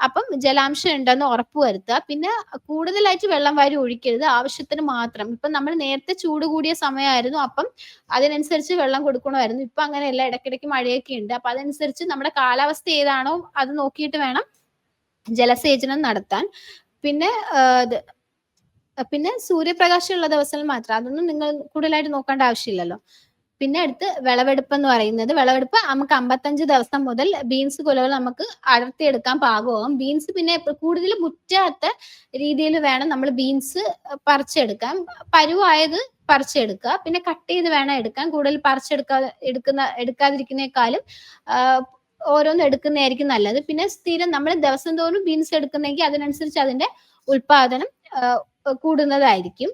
അപ്പം ജലാംശം ഉണ്ടെന്ന് ഉറപ്പ് ഉറപ്പുവരുത്തുക പിന്നെ കൂടുതലായിട്ട് വെള്ളം വാരി ഒഴിക്കരുത്. ആവശ്യത്തിന് മാത്രം. ഇപ്പം നമ്മൾ നേരത്തെ ചൂട് കൂടിയ സമയമായിരുന്നു. അപ്പം അതിനനുസരിച്ച് വെള്ളം കൊടുക്കണമായിരുന്നു. ഇപ്പം അങ്ങനെയല്ല. ഇടയ്ക്കിടയ്ക്ക് മഴയൊക്കെ ഉണ്ട്. അപ്പം അതനുസരിച്ച് നമ്മുടെ കാലാവസ്ഥ ഏതാണോ അത് നോക്കിയിട്ട് വേണം ജലസേചനം നടത്താൻ. പിന്നെ പിന്നെ സൂര്യപ്രകാശമുള്ള ദിവസങ്ങളിൽ മാത്രം. അതൊന്നും നിങ്ങൾ കൂടുതലായിട്ട് നോക്കേണ്ട ആവശ്യമില്ലല്ലോ. പിന്നെ അടുത്ത് വിളവെടുപ്പ് എന്ന് പറയുന്നത്. വിളവെടുപ്പ് നമുക്ക് അമ്പത്തഞ്ച് ദിവസം മുതൽ ബീൻസ് കുലകൾ നമുക്ക് അടർത്തിയെടുക്കാൻ പാകമാകും. ബീൻസ് പിന്നെ കൂടുതൽ മുറ്റാത്ത രീതിയിൽ വേണം നമ്മൾ ബീൻസ് പറിച്ചെടുക്കാൻ. പരുവായത് പറിച്ചെടുക്കുക. പിന്നെ കട്ട് ചെയ്ത് വേണം എടുക്കാൻ. കൂടുതൽ പറിച്ചെടുക്കാ എടുക്കുന്ന എടുക്കാതിരിക്കുന്നേക്കാളും ഓരോന്ന് എടുക്കുന്നതായിരിക്കും നല്ലത്. പിന്നെ സ്ഥിരം നമ്മൾ ദിവസം തോറും ബീൻസ് എടുക്കുന്നെങ്കിൽ അതിനനുസരിച്ച് അതിന്റെ ഉൽപാദനം കൂടുന്നതായിരിക്കും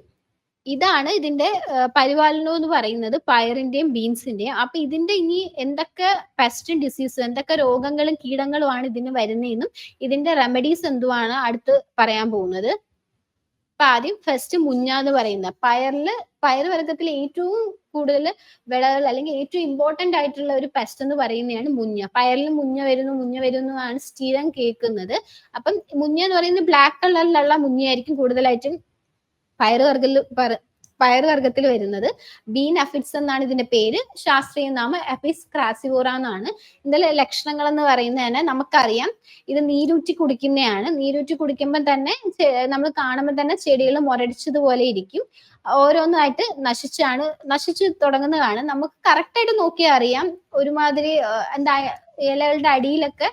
ഇതാണ് ഇതിന്റെ പരിപാലനം എന്ന് പറയുന്നത് പയറിന്റെയും ബീൻസിന്റെയും. അപ്പൊ ഇതിന്റെ ഇനി എന്തൊക്കെ പെസ്റ്റും ഡിസീസും എന്തൊക്കെ രോഗങ്ങളും കീടങ്ങളുമാണ് ഇതിന് വരുന്നതെന്നും ഇതിന്റെ റെമഡീസ് എന്തുവാണ് അടുത്ത് പറയാൻ പോകുന്നത്. അപ്പൊ ആദ്യം ഫസ്റ്റ് മുഞ്ഞ എന്ന് പറയുന്ന പയറിൽ പയർ വർഗത്തിൽ ഏറ്റവും കൂടുതൽ വിളകൾ അല്ലെങ്കിൽ ഏറ്റവും ഇമ്പോർട്ടന്റ് ആയിട്ടുള്ള ഒരു പെസ്റ്റ് എന്ന് പറയുന്നതാണ് മുഞ്ഞ. പയറിൽ മുഞ്ഞ വരുന്നു മുഞ്ഞ വരുന്നു ആണ് സ്ഥിരം കേൾക്കുന്നത്. അപ്പം മുഞ്ഞ എന്ന് പറയുന്നത് ബ്ലാക്ക് കളറിലുള്ള മുഞ്ഞയായിരിക്കും കൂടുതലായിട്ടും പയർ വർഗത്തിൽ പർ പയറ് വരുന്നത്. ബീൻ അഫിറ്റ്സ് എന്നാണ് ഇതിന്റെ പേര്. ശാസ്ത്രീയ നാമം അഫിസ് ക്രാസിവോറ എന്നാണ്. ഇതിന്റെ ലക്ഷണങ്ങൾ എന്ന് പറയുന്നത് തന്നെ നമുക്കറിയാം ഇത് നീരൂറ്റി കുടിക്കുന്നതാണ്. നീരൂറ്റി കുടിക്കുമ്പോൾ തന്നെ നമ്മൾ കാണുമ്പോൾ തന്നെ ചെടികൾ മുരടിച്ചതുപോലെ ഇരിക്കും. ഓരോന്നായിട്ട് നശിച്ചാണ് നശിച്ചു തുടങ്ങുന്നതാണ്. നമുക്ക് കറക്റ്റായിട്ട് നോക്കിയാൽ അറിയാം ഒരുമാതിരി എന്താ ഇലകളുടെ അടിയിലൊക്കെ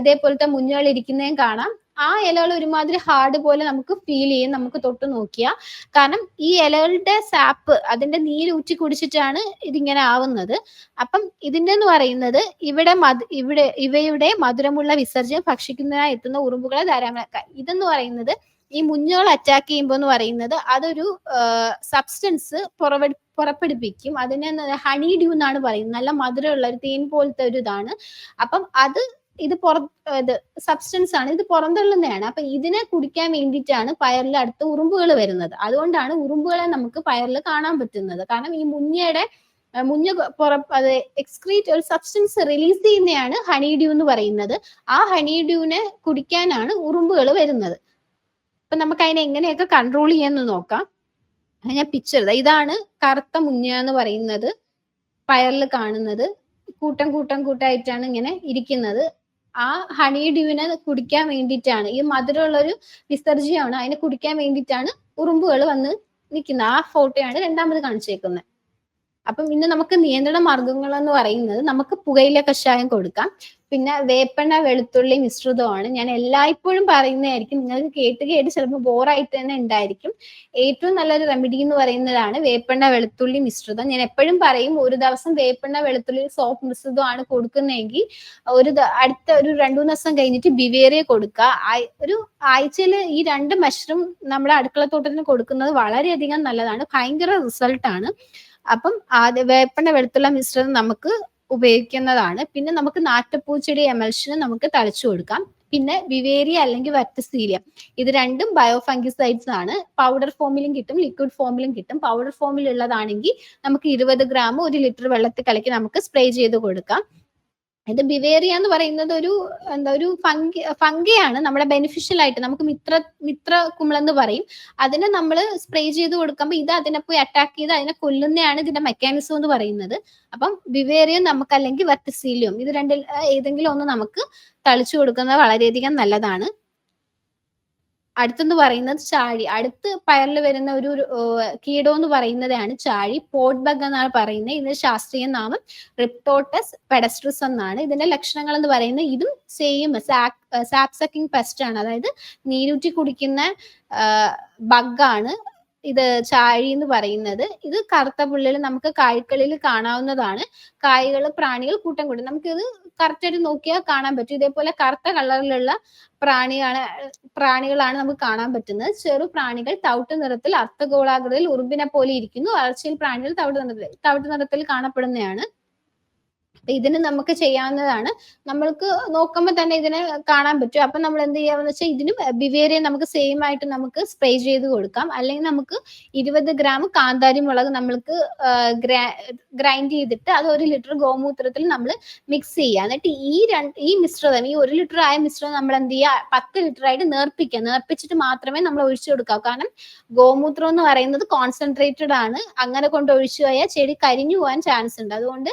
ഇതേപോലത്തെ മുഞ്ഞുകൾ ഇരിക്കുന്നതും കാണാം. ആ ഇലകൾ ഒരുമാതിരി ഹാർഡ് പോലെ നമുക്ക് ഫീൽ ചെയ്യും നമുക്ക് തൊട്ട് നോക്കിയാൽ. കാരണം ഈ ഇലകളുടെ സാപ്പ് അതിന്റെ നീര് ഊറ്റി കുടിച്ചിട്ടാണ് ഇതിങ്ങനെ ആവുന്നത്. അപ്പം ഇതിന്റെ എന്ന് പറയുന്നത് ഇവിടെ ഇവിടെ ഇവയുടെ മധുരമുള്ള വിസർജ്യം ഭക്ഷിക്കുന്നതിനായി എത്തുന്ന ഉറുമ്പുകളെ ധാരാളം ഇതെന്ന് പറയുന്നത് ഈ മുഞ്ഞുകൾ അറ്റാക്ക് ചെയ്യുമ്പോൾ എന്ന് പറയുന്നത് അതൊരു സബ്സ്റ്റൻസ് പുറവെ പുറപ്പെടുപ്പിക്കും അതിനെ ഹണി ഡ്യൂ എന്നാണ് പറയുന്നത്. നല്ല മധുരമുള്ള ഒരു തേൻ പോലത്തെ ഒരു ഇതാണ്. അപ്പം അത് ഇത് പുറ ഇത് സബ്സ്റ്റൻസ് ആണ്. ഇത് പുറന്തള്ളുന്നതാണ്. അപ്പൊ ഇതിനെ കുടിക്കാൻ വേണ്ടിയിട്ടാണ് പയറിൽ അടുത്ത് ഉറുമ്പുകൾ വരുന്നത്. അതുകൊണ്ടാണ് ഉറുമ്പുകളെ നമുക്ക് പയറിൽ കാണാൻ പറ്റുന്നത്. കാരണം ഈ മുഞ്ഞയുടെ മുഞ്ഞ പുറ അത് എക്സ്ക്രീറ്റ് ഒരു സബ്സ്റ്റൻസ് റിലീസ് ചെയ്യുന്നതാണ് ഹണി ഡ്യൂ എന്ന് പറയുന്നത്. ആ ഹണി ഡ്യൂവിനെ കുടിക്കാനാണ് ഉറുമ്പുകൾ വരുന്നത്. അപ്പൊ നമുക്ക് അതിനെ എങ്ങനെയൊക്കെ കൺട്രോൾ ചെയ്യാന്ന് നോക്കാം. ഞാൻ പിക്ചർ ഇതാണ് കറുത്ത മുഞ്ഞ എന്ന് പറയുന്നത്. പയറിൽ കാണുന്നത്. കൂട്ടം കൂട്ടം കൂട്ടായിട്ടാണ് ഇങ്ങനെ ഇരിക്കുന്നത്. ആ ഹണി ഡ്യൂവിനെ കുടിക്കാൻ വേണ്ടിയിട്ടാണ് ഈ മധുരമുള്ളൊരു വിസർജ്യമാണ്. അതിനെ കുടിക്കാൻ വേണ്ടിയിട്ടാണ് ഉറുമ്പുകൾ വന്ന് നിൽക്കുന്നത്. ആ ഫോട്ടോയാണ് രണ്ടാമത് കാണിച്ചേക്കുന്നത്. അപ്പം ഇന്ന് നമുക്ക് നിയന്ത്രണ മാർഗങ്ങൾ എന്ന് പറയുന്നത് നമുക്ക് പുകയില കഷായം കൊടുക്കാം. പിന്നെ വേപ്പെണ്ണ വെളുത്തുള്ളി മിശ്രിതമാണ്. ഞാൻ എല്ലായ്പ്പോഴും പറയുന്നതായിരിക്കും. നിങ്ങൾക്ക് കേട്ട് കേട്ട് ചിലപ്പോൾ ബോറായിട്ട് തന്നെ ഉണ്ടായിരിക്കും. ഏറ്റവും നല്ലൊരു റെമഡി എന്ന് പറയുന്നതാണ് വേപ്പെണ്ണ വെളുത്തുള്ളി മിശ്രിതം. ഞാൻ എപ്പോഴും പറയും ഒരു ദിവസം വേപ്പെണ്ണ വെളുത്തുള്ളി സോപ്പ് മിശ്രിതമാണ് കൊടുക്കുന്നതെങ്കിൽ ഒരു അടുത്ത ഒരു 2, 3 ദിവസം കഴിഞ്ഞിട്ട് ബിവേറിയ കൊടുക്കുക. ഒരു ആഴ്ചയിൽ ഈ രണ്ട് മഷ്റൂം നമ്മുടെ അടുക്കളത്തോട്ടത്തിന് കൊടുക്കുന്നത് വളരെയധികം നല്ലതാണ്. ഭയങ്കര റിസൾട്ടാണ്. അപ്പം വേപ്പണ്ണ വെളുത്തുള്ള മിശ്രിതം നമുക്ക് ഉപയോഗിക്കുന്നതാണ്. പിന്നെ നമുക്ക് നാട്ടുപൂച്ചെടി എമൽഷന് നമുക്ക് തളിച്ചു കൊടുക്കാം. പിന്നെ വിവേരിയ അല്ലെങ്കിൽ വറ്റസീലിയ ഇത് രണ്ടും ബയോഫംഗിസൈഡ്സ് ആണ്. പൗഡർ ഫോമിലും കിട്ടും ലിക്വിഡ് ഫോമിലും കിട്ടും. പൗഡർ ഫോമിൽ ഉള്ളതാണെങ്കിൽ നമുക്ക് 20 ഗ്രാം ഒരു ലിറ്റർ വെള്ളത്തിൽ കലക്കി നമുക്ക് സ്പ്രേ ചെയ്ത് കൊടുക്കാം. ഇത് ബിവേറിയ എന്ന് പറയുന്നത് ഒരു എന്താ ഒരു ഫംഗി ഫംഗിയാണ് നമ്മുടെ ബെനിഫിഷ്യൽ ആയിട്ട് നമുക്ക് മിത്ര മിത്ര കുമ്പളെന്ന് പറയും. അതിനെ നമ്മൾ സ്പ്രേ ചെയ്ത് കൊടുക്കുമ്പോൾ ഇത് അതിനെ പോയി അറ്റാക്ക് ചെയ്ത് അതിനെ കൊല്ലുന്നതാണ് ഇതിന്റെ മെക്കാനിസം എന്ന് പറയുന്നത്. അപ്പം ബിവേറിയം നമുക്ക് അല്ലെങ്കിൽ വെർട്ടിസീലിയം ഇത് രണ്ടിൽ ഏതെങ്കിലും ഒന്ന് നമുക്ക് തളിച്ചു കൊടുക്കുന്നത് വളരെയധികം നല്ലതാണ്. അടുത്തെന്ന് പറയുന്നത് ചാഴി. അടുത്ത് പയറിൽ വരുന്ന ഒരു കീടോ എന്ന് പറയുന്നതാണ് ചാഴി. പോഡ് ബഗ് എന്നാണ് പറയുന്നത്. ഇതിന്റെ ശാസ്ത്രീയ നാമം റിപ്റ്റോട്ടസ് പെഡസ്ട്രിസ് എന്നാണ്. ഇതിന്റെ ലക്ഷണങ്ങൾ എന്ന് പറയുന്നത് ഇതും same sap sap sucking pest ആണ്. അതായത് നീരൂറ്റി കുടിക്കുന്ന ബഗാണ്. ഇത് ചാഴി എന്ന് പറയുന്നത്. ഇത് കറുത്ത പുള്ളിൽ നമുക്ക് കായ്കളിൽ കാണാവുന്നതാണ്. കായ്കൾ പ്രാണികൾ കൂട്ടം കൂടി നമുക്കിത് കറക്റ്റ് ആയിട്ട് നോക്കിയാൽ കാണാൻ പറ്റും. ഇതേപോലെ കറുത്ത കളറിലുള്ള പ്രാണിയാണ് പ്രാണികളാണ് നമുക്ക് കാണാൻ പറ്റുന്നത്. ചെറു പ്രാണികൾ തവിട്ട് നിറത്തിൽ അർദ്ധഗോളാകൃതിയിൽ ഉറുമ്പിനെ പോലെ ഇരിക്കുന്നു. വളർച്ചയിൽ പ്രാണികൾ തവിട്ട് നിറത്തിൽ തവിട്ട് നിറത്തിൽ കാണപ്പെടുന്നതാണ്. അപ്പൊ ഇതിന് നമുക്ക് ചെയ്യാവുന്നതാണ്. നമ്മൾക്ക് നോക്കുമ്പോൾ തന്നെ ഇതിനെ കാണാൻ പറ്റും. അപ്പൊ നമ്മൾ എന്ത് ചെയ്യാന്ന് വെച്ചാൽ ഇതിനും ബിവേറിയ നമുക്ക് സെയിം ആയിട്ട് നമുക്ക് സ്പ്രേ ചെയ്ത് കൊടുക്കാം. അല്ലെങ്കിൽ നമുക്ക് 20 ഗ്രാം കാന്താരി മുളക് നമ്മൾക്ക് ഗ്രൈൻഡ് ചെയ്തിട്ട് അത് ഒരു ലിറ്റർ ഗോമൂത്രത്തിൽ നമ്മൾ മിക്സ് ചെയ്യുക. എന്നിട്ട് ഈ രണ്ട് ഈ മിശ്രിതം ഈ ഒരു ലിറ്റർ ആയ മിശ്രിതം നമ്മൾ എന്ത് ചെയ്യുക 10 ലിറ്റർ ആയിട്ട് നേർപ്പിക്കുക. നേർപ്പിച്ചിട്ട് മാത്രമേ നമ്മൾ ഒഴിച്ചു കൊടുക്കാവൂ. കാരണം ഗോമൂത്രം എന്ന് പറയുന്നത് കോൺസെൻട്രേറ്റഡ് ആണ്. അങ്ങനെ കൊണ്ട് ഒഴിച്ചു പോയാൽ ചെടി കരിഞ്ഞു പോകാൻ ചാൻസ് ഉണ്ട്. അതുകൊണ്ട്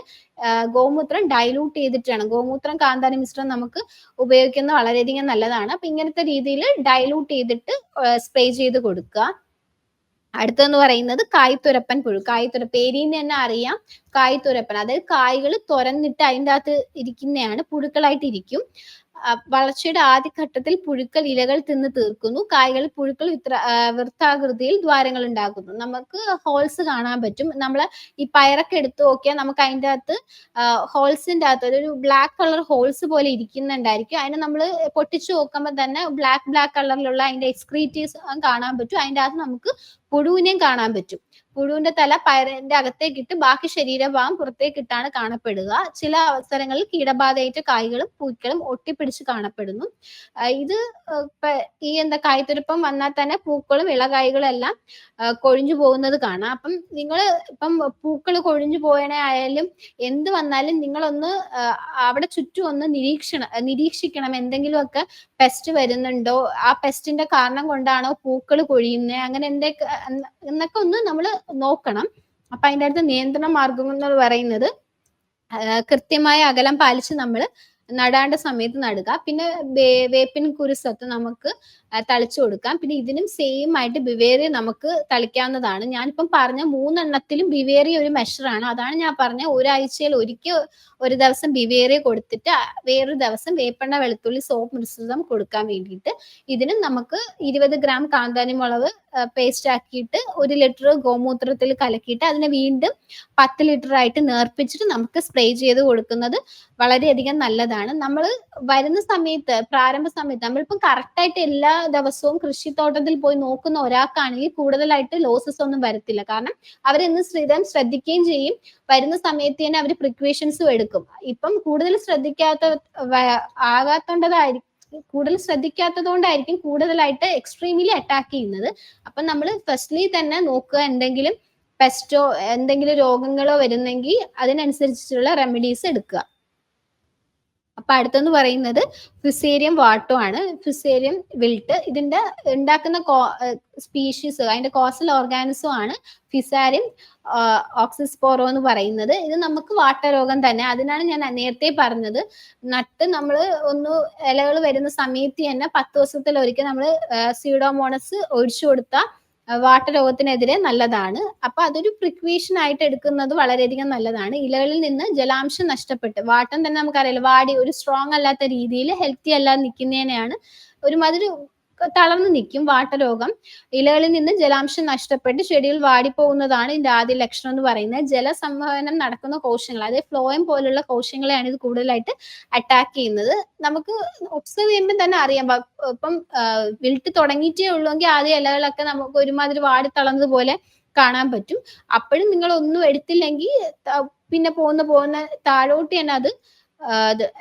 ഗോമൂത്രം ഡൈലൂട്ട് ചെയ്തിട്ടാണ് ഗോമൂത്രം കാന്താരി മിശ്രം നമുക്ക് ഉപയോഗിക്കുന്നത് വളരെയധികം നല്ലതാണ്. അപ്പൊ ഇങ്ങനത്തെ രീതിയിൽ ഡൈലൂട്ട് ചെയ്തിട്ട് സ്പ്രേ ചെയ്ത് കൊടുക്കുക. അടുത്തെന്ന് പറയുന്നത് കായ്ത്തുരപ്പൻ പുഴു. കായ്ത്തുര പേരിന്ന് തന്നെ അറിയാം കായ്ത്തുരപ്പൻ. അതായത് കായ്കൾ തുരന്നിട്ട് അതിന്റെ അകത്ത് ഇരിക്കുന്നതാണ്. പുഴുക്കളായിട്ട് ഇരിക്കും. വളർച്ചയുടെ ആദ്യഘട്ടത്തിൽ പുഴുക്കൾ ഇലകൾ തിന്ന് തീർക്കുന്നു. കായകൾ പുഴുക്കൾ വിത്ര വൃത്താകൃതിയിൽ ദ്വാരങ്ങൾ ഉണ്ടാക്കുന്നു. നമുക്ക് ഹോൾസ് കാണാൻ പറ്റും. നമ്മൾ ഈ പയറൊക്കെ എടുത്തു നോക്കിയാൽ നമുക്ക് അതിന്റെ അകത്ത് ഹോൾസിന്റെ അകത്ത് ഒരു ബ്ലാക്ക് കളർ ഹോൾസ് പോലെ ഇരിക്കുന്നുണ്ടായിരിക്കും. അതിനെ നമ്മൾ പൊട്ടിച്ചു നോക്കുമ്പോൾ തന്നെ ബ്ലാക്ക് ബ്ലാക്ക് കളറിലുള്ള അതിന്റെ എക്സ്ക്രീറ്റീവ്സ് കാണാൻ പറ്റും. അതിന്റെ അകത്ത് നമുക്ക് പുഴുവിനെയും കാണാൻ പറ്റും. പുഴുവിന്റെ തല പയറിന്റെ അകത്തേക്കിട്ട് ബാക്കി ശരീരഭാഗം പുറത്തേക്കിട്ടാണ് കാണപ്പെടുക. ചില അവസരങ്ങളിൽ കീടബാധയേറ്റ കായ്കളും പൂക്കളും ഒട്ടിപ്പിടിച്ച് കാണപ്പെടുന്നു. ഇത് ഈ എന്താ കായ്ത്തുരുപ്പം വന്നാൽ തന്നെ പൂക്കളും ഇളകായ്കളും എല്ലാം കൊഴിഞ്ഞു പോകുന്നത് കാണാം. അപ്പം നിങ്ങൾ ഇപ്പം പൂക്കൾ കൊഴിഞ്ഞു പോയണ എന്ത് വന്നാലും നിങ്ങളൊന്ന് അവിടെ ചുറ്റും ഒന്ന് നിരീക്ഷണം നിരീക്ഷിക്കണം. എന്തെങ്കിലുമൊക്കെ പെസ്റ്റ് വരുന്നുണ്ടോ? ആ പെസ്റ്റിന്റെ കാരണം കൊണ്ടാണോ പൂക്കൾ കൊഴിയുന്നത് അങ്ങനെ എന്തൊക്കെ എന്നൊക്കെ ഒന്ന് നമ്മൾ നോക്കണം. അപ്പൊ അതിന്റെ അടുത്ത് നിയന്ത്രണ മാർഗങ്ങൾ എന്ന് പറയുന്നത് കൃത്യമായ അകലം പാലിച്ച് നമ്മൾ നടാണ്ട സമയത്ത് നടുക. പിന്നെ വേപ്പിൻ കുരുസത്ത് നമുക്ക് തളിച്ചു കൊടുക്കാം. പിന്നെ ഇതിനും സെയിം ആയിട്ട് ബിവേറിയ നമുക്ക് തളിക്കാവുന്നതാണ്. ഞാനിപ്പം പറഞ്ഞ മൂന്നെണ്ണത്തിലും ബിവേറിയ ഒരു മെഷറാണ്. അതാണ് ഞാൻ പറഞ്ഞ ഒരാഴ്ചയിൽ ഒരിക്കൽ ഒരു ദിവസം ബിവേറിയ കൊടുത്തിട്ട് വേറൊരു ദിവസം വേപ്പെണ്ണ, വെളുത്തുള്ളി, സോപ്പ് മിശ്രിതം കൊടുക്കാൻ വേണ്ടിയിട്ട്. ഇതിനും നമുക്ക് 20 ഗ്രാം കാന്താനി മുളക് പേസ്റ്റ് ആക്കിയിട്ട് ഒരു ലിറ്റർ ഗോമൂത്രത്തിൽ കലക്കിയിട്ട് അതിനെ വീണ്ടും 10 ലിറ്റർ ആയിട്ട് നേർപ്പിച്ചിട്ട് നമുക്ക് സ്പ്രേ ചെയ്ത് കൊടുക്കുന്നത് വളരെയധികം നല്ലതാണ്. നമ്മൾ വരുന്ന സമയത്ത് പ്രാരംഭ സമയത്ത് നമ്മളിപ്പം കറക്റ്റായിട്ട് എല്ലാ ദിവസവും കൃഷിത്തോട്ടത്തിൽ പോയി നോക്കുന്ന ഒരാൾക്കാണെങ്കിൽ കൂടുതലായിട്ട് ലോസസ് ഒന്നും വരത്തില്ല. കാരണം അവരെന്ന് സ്ഥിരം ശ്രദ്ധിക്കുകയും ചെയ്യും. വരുന്ന സമയത്ത് തന്നെ അവർ പ്രിക്വേഷൻസും എടുക്കും. ഇപ്പം കൂടുതൽ ശ്രദ്ധിക്കാത്ത ആകാത്തതായിരിക്കും കൂടുതൽ ശ്രദ്ധിക്കാത്തതുകൊണ്ടായിരിക്കും കൂടുതലായിട്ട് എക്സ്ട്രീമിലി അറ്റാക്ക് ചെയ്യുന്നത്. അപ്പം നമ്മൾ ഫസ്റ്റ്ലി തന്നെ നോക്കുക എന്തെങ്കിലും പെസ്റ്റോ എന്തെങ്കിലും രോഗങ്ങളോ വരുന്നെങ്കിൽ അതിനനുസരിച്ചുള്ള റെമഡീസ് എടുക്കുക. അപ്പൊ അടുത്തെന്ന് പറയുന്നത് ഫിസേരിയം വാട്ടോ ആണ്. Fusarium wilt. ഇതിന്റെ ഉണ്ടാക്കുന്ന സ്പീഷീസ് അതിന്റെ കോസൽ ഓർഗാനിസം ആണ് ഫിസാരിയം ഓക്സിസ്പോറോ എന്ന് പറയുന്നത്. ഇത് നമുക്ക് വാട്ടരോഗം തന്നെ. അതിനാണ് ഞാൻ നേരത്തെ പറഞ്ഞത്. നട്ട് നമ്മൾ ഒന്ന് ഇലകൾ വരുന്ന സമയത്ത് തന്നെ പത്ത് ദിവസത്തിൽ ഒരിക്കൽ നമ്മൾ സീഡോമോണസ് ഒഴിച്ചു കൊടുത്താ വാട്ടരോഗത്തിനെതിരെ നല്ലതാണ്. അപ്പൊ അതൊരു പ്രിക്വേഷൻ ആയിട്ട് എടുക്കുന്നത് വളരെയധികം നല്ലതാണ്. ഇലകളിൽ നിന്ന് ജലാംശം നഷ്ടപ്പെട്ട് വാട്ടം തന്നെ നമുക്കറിയാലോ വാടി ഒരു സ്ട്രോങ് അല്ലാത്ത രീതിയിൽ ഹെൽത്തി അല്ലാതെ നിൽക്കുന്നതിനെയാണ് ഒരുമാതിരി തളർന്ന് നിൽക്കും വാട്ടരോഗം. ഇലകളിൽ നിന്ന് ജലാംശം നഷ്ടപ്പെട്ട് ചെടികൾ വാടിപ്പോകുന്നതാണ് ഇതിന്റെ ആദ്യ ലക്ഷണം എന്ന് പറയുന്നത്. ജലസംവഹനം നടക്കുന്ന കോശങ്ങൾ അതായത് ഫ്ലോയം പോലുള്ള കോശങ്ങളെയാണ് ഇത് കൂടുതലായിട്ട് അറ്റാക്ക് ചെയ്യുന്നത്. നമുക്ക് ഒബ്സർവ് ചെയ്യുമ്പോൾ തന്നെ അറിയാം. ഇപ്പം വിൽട്ട് തുടങ്ങിയിട്ടേ ഉള്ളൂവെങ്കിൽ ആദ്യ ഇലകളൊക്കെ നമുക്ക് ഒരുമാതിരി വാടി തളർന്നതുപോലെ കാണാൻ പറ്റും. അപ്പോഴും നിങ്ങൾ ഒന്നും എടുത്തില്ലെങ്കിൽ പിന്നെ പോകുന്ന പോകുന്ന താഴോട്ട് തന്നെ അത്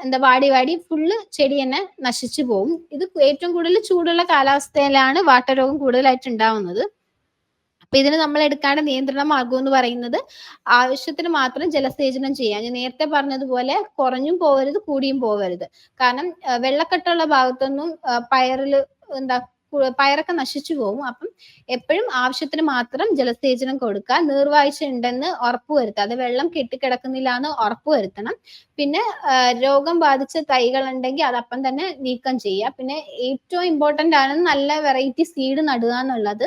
എന്താ വാടി വാടി ഫുള്ള് ചെടി തന്നെ നശിച്ചു പോകും. ഇത് ഏറ്റവും കൂടുതൽ ചൂടുള്ള കാലാവസ്ഥയിലാണ് വാട്ടരോഗം കൂടുതലായിട്ട് ഉണ്ടാവുന്നത്. അപ്പൊ ഇതിന് നമ്മൾ എടുക്കാണ്ട് നിയന്ത്രണ മാർഗം എന്ന് പറയുന്നത് ആവശ്യത്തിന് മാത്രം ജലസേചനം ചെയ്യാം ഞാൻ നേരത്തെ പറഞ്ഞതുപോലെ കുറഞ്ഞും പോവരുത് കൂടിയും പോവരുത്. കാരണം വെള്ളക്കെട്ടുള്ള ഭാഗത്തൊന്നും പയറിൽ എന്താ പയറൊക്കെ നശിച്ചു പോകും. അപ്പം എപ്പോഴും ആവശ്യത്തിന് മാത്രം ജലസേചനം കൊടുക്കുക. നീർവാഴ്ച ഉണ്ടെന്ന് ഉറപ്പുവരുത്തുക. അത് വെള്ളം കെട്ടിക്കിടക്കുന്നില്ല എന്ന് ഉറപ്പുവരുത്തണം. പിന്നെ രോഗം ബാധിച്ച തൈകൾ ഉണ്ടെങ്കിൽ അതപ്പം തന്നെ നീക്കം ചെയ്യുക. പിന്നെ ഏറ്റവും ഇമ്പോർട്ടന്റ് ആണ് നല്ല വെറൈറ്റി സീഡ് നടുക എന്നുള്ളത്.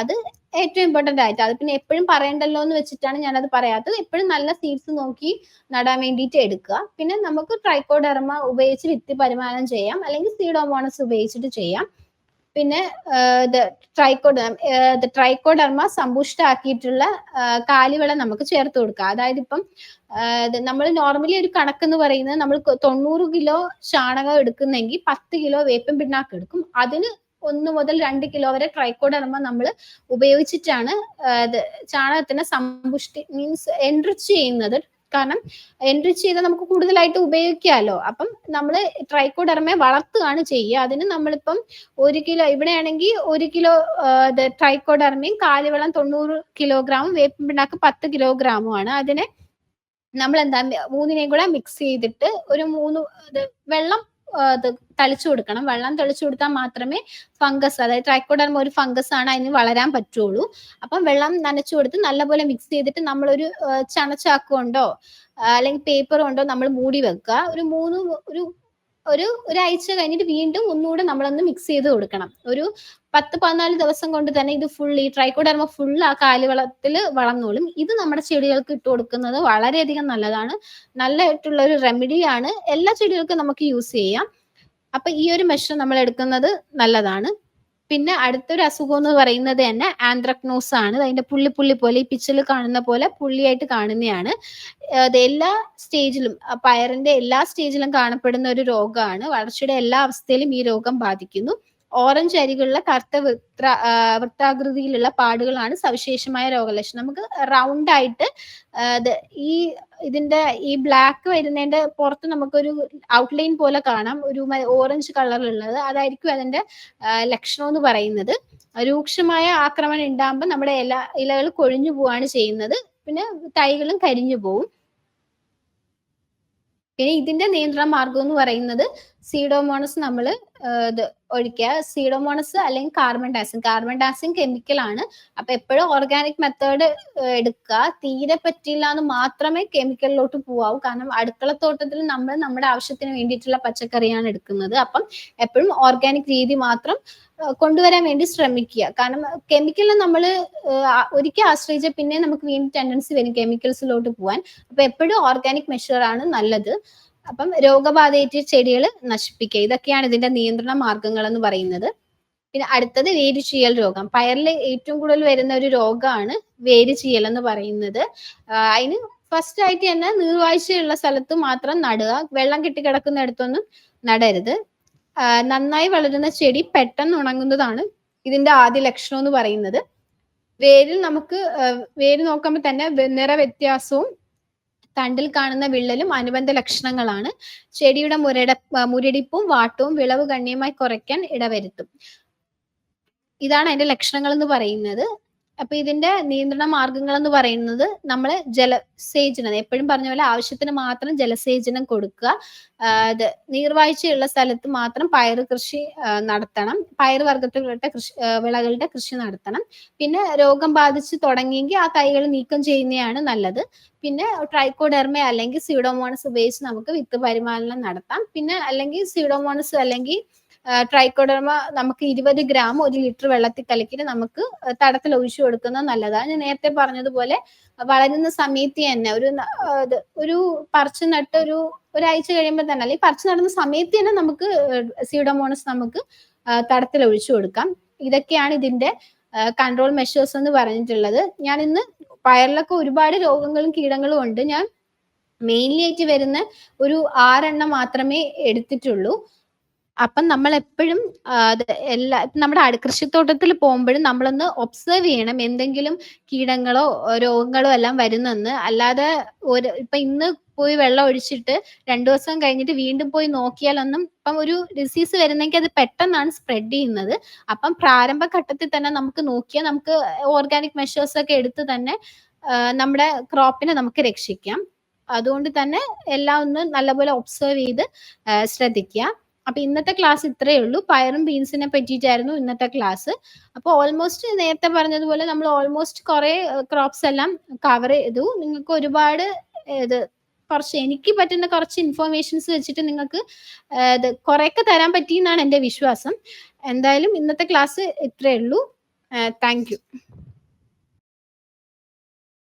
അത് ഏറ്റവും ഇമ്പോർട്ടന്റ് ആയിട്ട്. അത് പിന്നെ എപ്പോഴും പറയണ്ടല്ലോ എന്ന് വെച്ചിട്ടാണ് ഞാനത് പറയാത്തത്. എപ്പോഴും നല്ല സീഡ്സ് നോക്കി നടാൻ വേണ്ടിയിട്ട് എടുക്കുക. പിന്നെ നമുക്ക് ട്രൈക്കോഡർമ ഉപയോഗിച്ച് വിത്ത് പരിപാലനം ചെയ്യാം. അല്ലെങ്കിൽ സീഡോമോണസ് ഉപയോഗിച്ചിട്ട് ചെയ്യാം. പിന്നെ ട്രൈക്കോഡർമ ട്രൈക്കോഡർമ സമ്പുഷ്ടാക്കിയിട്ടുള്ള കാലിവളം നമുക്ക് ചേർത്ത് കൊടുക്കാം. അതായത് ഇപ്പം നമ്മൾ നോർമലി ഒരു കണക്ക് എന്ന് പറയുന്നത് നമ്മൾ 90 കിലോ ചാണകം എടുക്കുന്നെങ്കിൽ 10 കിലോ വേപ്പൻ പിണ്ണാക്ക് എടുക്കും. അതിന് ഒന്ന് മുതൽ രണ്ട് കിലോ വരെ ട്രൈക്കോഡർമ നമ്മൾ ഉപയോഗിച്ചിട്ടാണ് ചാണകത്തിനെ സമ്പുഷ്ടി മീൻസ് എൻറിച്ച് ചെയ്യുന്നത്. കാരണം എൻറിച്ച് ചെയ്താൽ നമുക്ക് കൂടുതലായിട്ട് ഉപയോഗിക്കാമല്ലോ അപ്പം നമ്മൾ ട്രൈക്കോഡെർമയെ വളർത്തുകയാണ് ചെയ്യുക. അതിന് നമ്മളിപ്പം ഒരു കിലോ ഇവിടെയാണെങ്കിൽ ഒരു കിലോ ട്രൈക്കോഡെർമയും കാലിവളം 90 കിലോഗ്രാമും വേപ്പിൻ പിണ്ണാക്ക് 10 കിലോഗ്രാമും ആണ്. അതിനെ നമ്മൾ എന്താ മൂന്നിനെയും കൂടെ മിക്സ് ചെയ്തിട്ട് ഒരു മൂന്ന് വെള്ളം ഇത് തളിച്ചു കൊടുക്കണം. വെള്ളം തളിച്ചു കൊടുത്താൽ മാത്രമേ ഫംഗസ് അതായത് ട്രൈക്കോഡർമ ഒരു ഫംഗസ് ആണ് അതിന് വളരാൻ പറ്റുള്ളൂ. അപ്പം വെള്ളം നനച്ചു കൊടുത്ത് നല്ലപോലെ മിക്സ് ചെയ്തിട്ട് നമ്മളൊരു ചണച്ചാക്കുകൊണ്ടോ അല്ലെങ്കിൽ പേപ്പർ കൊണ്ടോ നമ്മൾ മൂടി വെക്കുക. ഒരു മൂന്ന് ഒരു ഒരു ഒരാഴ്ച കഴിഞ്ഞിട്ട് വീണ്ടും ഒന്നുകൂടെ നമ്മളൊന്ന് മിക്സ് ചെയ്ത് കൊടുക്കണം. ഒരു 10, 14 ദിവസം കൊണ്ട് തന്നെ ഇത് ഈ ട്രൈക്കോഡെർമ ഫുൾ ആ കാലിവളത്തിൽ വളർന്നോളും. ഇത് നമ്മുടെ ചെടികൾക്ക് ഇട്ട് കൊടുക്കുന്നത് വളരെയധികം നല്ലതാണ്. നല്ലതായിട്ടുള്ള ഒരു റെമഡിയാണ്. എല്ലാ ചെടികൾക്കും നമുക്ക് യൂസ് ചെയ്യാം. അപ്പൊ ഈ ഒരു മെഷർ നമ്മൾ എടുക്കുന്നത് നല്ലതാണ് പിന്നെ അടുത്തൊരു അസുഖം എന്ന് പറയുന്നത് തന്നെ ആന്ത്രക്നോസ് ആണ്. അതിന്റെ പുള്ളി പുള്ളി പോലെ ഈ പിച്ചിൽ കാണുന്ന പോലെ പുള്ളിയായിട്ട് കാണുന്നതാണ് അത് എല്ലാ സ്റ്റേജിലും പയറിന്റെ എല്ലാ സ്റ്റേജിലും കാണപ്പെടുന്ന ഒരു രോഗമാണ്. വളർച്ചയുടെ എല്ലാ അവസ്ഥയിലും ഈ രോഗം ബാധിക്കുന്നു. ഓറഞ്ച് അരികളിലെ കറുത്ത വൃത്ത വൃത്താകൃതിയിലുള്ള പാടുകളാണ് സവിശേഷമായ രോഗലക്ഷണം. നമുക്ക് റൗണ്ട് ആയിട്ട് ഈ ഇതിന്റെ ഈ ബ്ലാക്ക് വരുന്നതിന്റെ പുറത്ത് നമുക്കൊരു ഔട്ട്ലൈൻ പോലെ കാണാം. ഒരു ഓറഞ്ച് കളറിലുള്ളത് അതായിരിക്കും അതിന്റെ ലക്ഷണം എന്ന് പറയുന്നത്. രൂക്ഷമായ ആക്രമണം ഉണ്ടാകുമ്പോൾ നമ്മുടെ ഇല ഇലകൾ കൊഴിഞ്ഞു പോവാണ് ചെയ്യുന്നത്. പിന്നെ തൈകളും കരിഞ്ഞു പോവും. പിന്നെ ഇതിന്റെ നിയന്ത്രണ മാർഗം എന്ന് പറയുന്നത് സീഡോമോണസ് നമ്മൾ ഇത് ഒഴിക്കുക. സീഡോമോണസ് അല്ലെങ്കിൽ carbendazim carbendazim chemical ആണ്. അപ്പൊ എപ്പോഴും ഓർഗാനിക് മെത്തേഡ് എടുക്കുക. തീരെ പറ്റില്ല എന്ന് മാത്രമേ കെമിക്കലിലോട്ട് പോവാവൂ. കാരണം അടുക്കളത്തോട്ടത്തിൽ നമ്മൾ നമ്മുടെ ആവശ്യത്തിന് വേണ്ടിയിട്ടുള്ള പച്ചക്കറിയാണ് എടുക്കുന്നത്. അപ്പം എപ്പോഴും ഓർഗാനിക് രീതി മാത്രം കൊണ്ടുവരാൻ വേണ്ടി ശ്രമിക്കുക. കാരണം കെമിക്കലിനെ നമ്മൾ ഒരിക്കൽ ആശ്രയിച്ച പിന്നെ നമുക്ക് വീണ്ടും ടെൻഡൻസി വരും കെമിക്കൽസിലോട്ട് പോവാൻ. അപ്പൊ എപ്പോഴും ഓർഗാനിക് മെഷർ ആണ് നല്ലത്. അപ്പം രോഗബാധയേറ്റ ചെടികൾ നശിപ്പിക്കുക. ഇതൊക്കെയാണ് ഇതിന്റെ നിയന്ത്രണ മാർഗങ്ങൾ എന്ന് പറയുന്നത്. പിന്നെ അടുത്തത് വേര് ചീയൽ രോഗം. പയറിൽ ഏറ്റവും കൂടുതൽ വരുന്ന ഒരു രോഗമാണ് വേര് ചീയൽ എന്ന് പറയുന്നത്. അതിന് ഫസ്റ്റ് ആയിട്ട് തന്നെ നീർവാഴ്ചയുള്ള സ്ഥലത്ത് മാത്രം നടുക. വെള്ളം കെട്ടിക്കിടക്കുന്നിടത്തൊന്നും നടരുത്. നന്നായി വളരുന്ന ചെടി പെട്ടെന്ന് ഉണങ്ങുന്നതാണ് ഇതിന്റെ ആദ്യ ലക്ഷണം എന്ന് പറയുന്നത്. വേരിൽ നമുക്ക് വേര് നോക്കുമ്പോൾ തന്നെ നിറ നിറവ്യത്യാസവും തണ്ടിൽ കാണുന്ന വിള്ളലും അനുബന്ധ ലക്ഷണങ്ങളാണ്. ചെടിയുടെ മുരട മുരടിപ്പും വാട്ടവും വിളവ് ഗണ്യമായി കുറയ്ക്കാൻ ഇടവരുത്തും. ഇതാണ് അതിന്റെ ലക്ഷണങ്ങൾ എന്ന് പറയുന്നത്. അപ്പൊ ഇതിന്റെ നിയന്ത്രണ മാർഗങ്ങൾ എന്ന് പറയുന്നത് നമ്മൾ ജലസേചനം എപ്പോഴും പറഞ്ഞ പോലെ ആവശ്യത്തിന് മാത്രം ജലസേചനം കൊടുക്കുക. ഇത് നീർവാഴ്ചയുള്ള സ്ഥലത്ത് മാത്രം പയർ കൃഷി നടത്തണം. പയർ വർഗത്തിലുള്ള കൃഷി വിളകളുടെ കൃഷി നടത്തണം. പിന്നെ രോഗം ബാധിച്ച് തുടങ്ങിയെങ്കിൽ ആ തൈകൾ നീക്കം ചെയ്യുന്നതാണ് നല്ലത്. പിന്നെ ട്രൈക്കോഡെർമ അല്ലെങ്കിൽ സീഡോമോണസ് ഉപയോഗിച്ച് നമുക്ക് വിത്ത് പരിപാലനം നടത്താം. പിന്നെ അല്ലെങ്കിൽ സീഡോമോണസ് അല്ലെങ്കിൽ ട്രൈക്കോഡർമ നമുക്ക് ഇരുപത് ഗ്രാം ഒരു ലിറ്റർ വെള്ളത്തിൽ കലക്കിയിട്ട് നമുക്ക് തടത്തിൽ ഒഴിച്ചു കൊടുക്കുന്നത് നല്ലതാണ് ഞാൻ നേരത്തെ പറഞ്ഞതുപോലെ വളരുന്ന സമയത്ത് തന്നെ ഒരു ഒരു പറിച്ച് നട്ട് ഒരു ഒരാഴ്ച കഴിയുമ്പോൾ തന്നെ അല്ലെങ്കിൽ പറിച്ച് നടുന്ന സമയത്ത് തന്നെ നമുക്ക് സീഡോമോണസ് നമുക്ക് തടത്തിൽ ഒഴിച്ചു കൊടുക്കാം. ഇതൊക്കെയാണ് ഇതിന്റെ കൺട്രോൾ മെഷേഴ്സ് എന്ന് പറഞ്ഞിട്ടുള്ളത്. ഞാൻ ഇന്ന് പയറിലൊക്കെ ഒരുപാട് രോഗങ്ങളും കീടങ്ങളും ഉണ്ട്. ഞാൻ മെയിൻലി ആയിട്ട് വരുന്ന ഒരു ആറെണ്ണം മാത്രമേ എടുത്തിട്ടുള്ളൂ. അപ്പം നമ്മൾ എപ്പോഴും എല്ലാ നമ്മുടെ അടു കൃഷിത്തോട്ടത്തിൽ പോകുമ്പോഴും നമ്മളൊന്ന് ഒബ്സർവ് ചെയ്യണം എന്തെങ്കിലും കീടങ്ങളോ രോഗങ്ങളോ എല്ലാം വരുന്നെന്ന്. അല്ലാതെ ഒരു ഇപ്പൊ ഇന്ന് പോയി വെള്ളം ഒഴിച്ചിട്ട് രണ്ടു ദിവസം കഴിഞ്ഞിട്ട് വീണ്ടും പോയി നോക്കിയാലൊന്നും ഇപ്പം ഒരു ഡിസീസ് വരുന്നെങ്കിൽ അത് പെട്ടെന്നാണ് സ്പ്രെഡ് ചെയ്യുന്നത്. അപ്പം പ്രാരംഭ ഘട്ടത്തിൽ തന്നെ നമുക്ക് നോക്കിയാൽ നമുക്ക് ഓർഗാനിക് മെഷേഴ്സ് ഒക്കെ എടുത്ത് തന്നെ നമ്മുടെ ക്രോപ്പിനെ നമുക്ക് രക്ഷിക്കാം. അതുകൊണ്ട് തന്നെ എല്ലാം ഒന്ന് നല്ലപോലെ ഒബ്സർവ് ചെയ്ത് ശ്രദ്ധിക്കുക. അപ്പൊ ഇന്നത്തെ ക്ലാസ് ഇത്രയേ ഉള്ളൂ. പയറും ബീൻസിനെ പറ്റിയിട്ടായിരുന്നു ഇന്നത്തെ ക്ലാസ് അപ്പോൾ ഓൾമോസ്റ്റ് നേരത്തെ പറഞ്ഞതുപോലെ നമ്മൾ ഓൾമോസ്റ്റ് കുറെ ക്രോപ്സ് എല്ലാം കവർ ചെയ്തു. നിങ്ങൾക്ക് ഒരുപാട് ഇത് കുറച്ച് എനിക്ക് പറ്റുന്ന കുറച്ച് ഇൻഫോർമേഷൻസ് വെച്ചിട്ട് നിങ്ങൾക്ക് ഇത് കുറെയൊക്കെ തരാൻ പറ്റി എന്നാണ് എന്റെ വിശ്വാസം. എന്തായാലും ഇന്നത്തെ ക്ലാസ് ഇത്രയേ ഉള്ളൂ. Thank you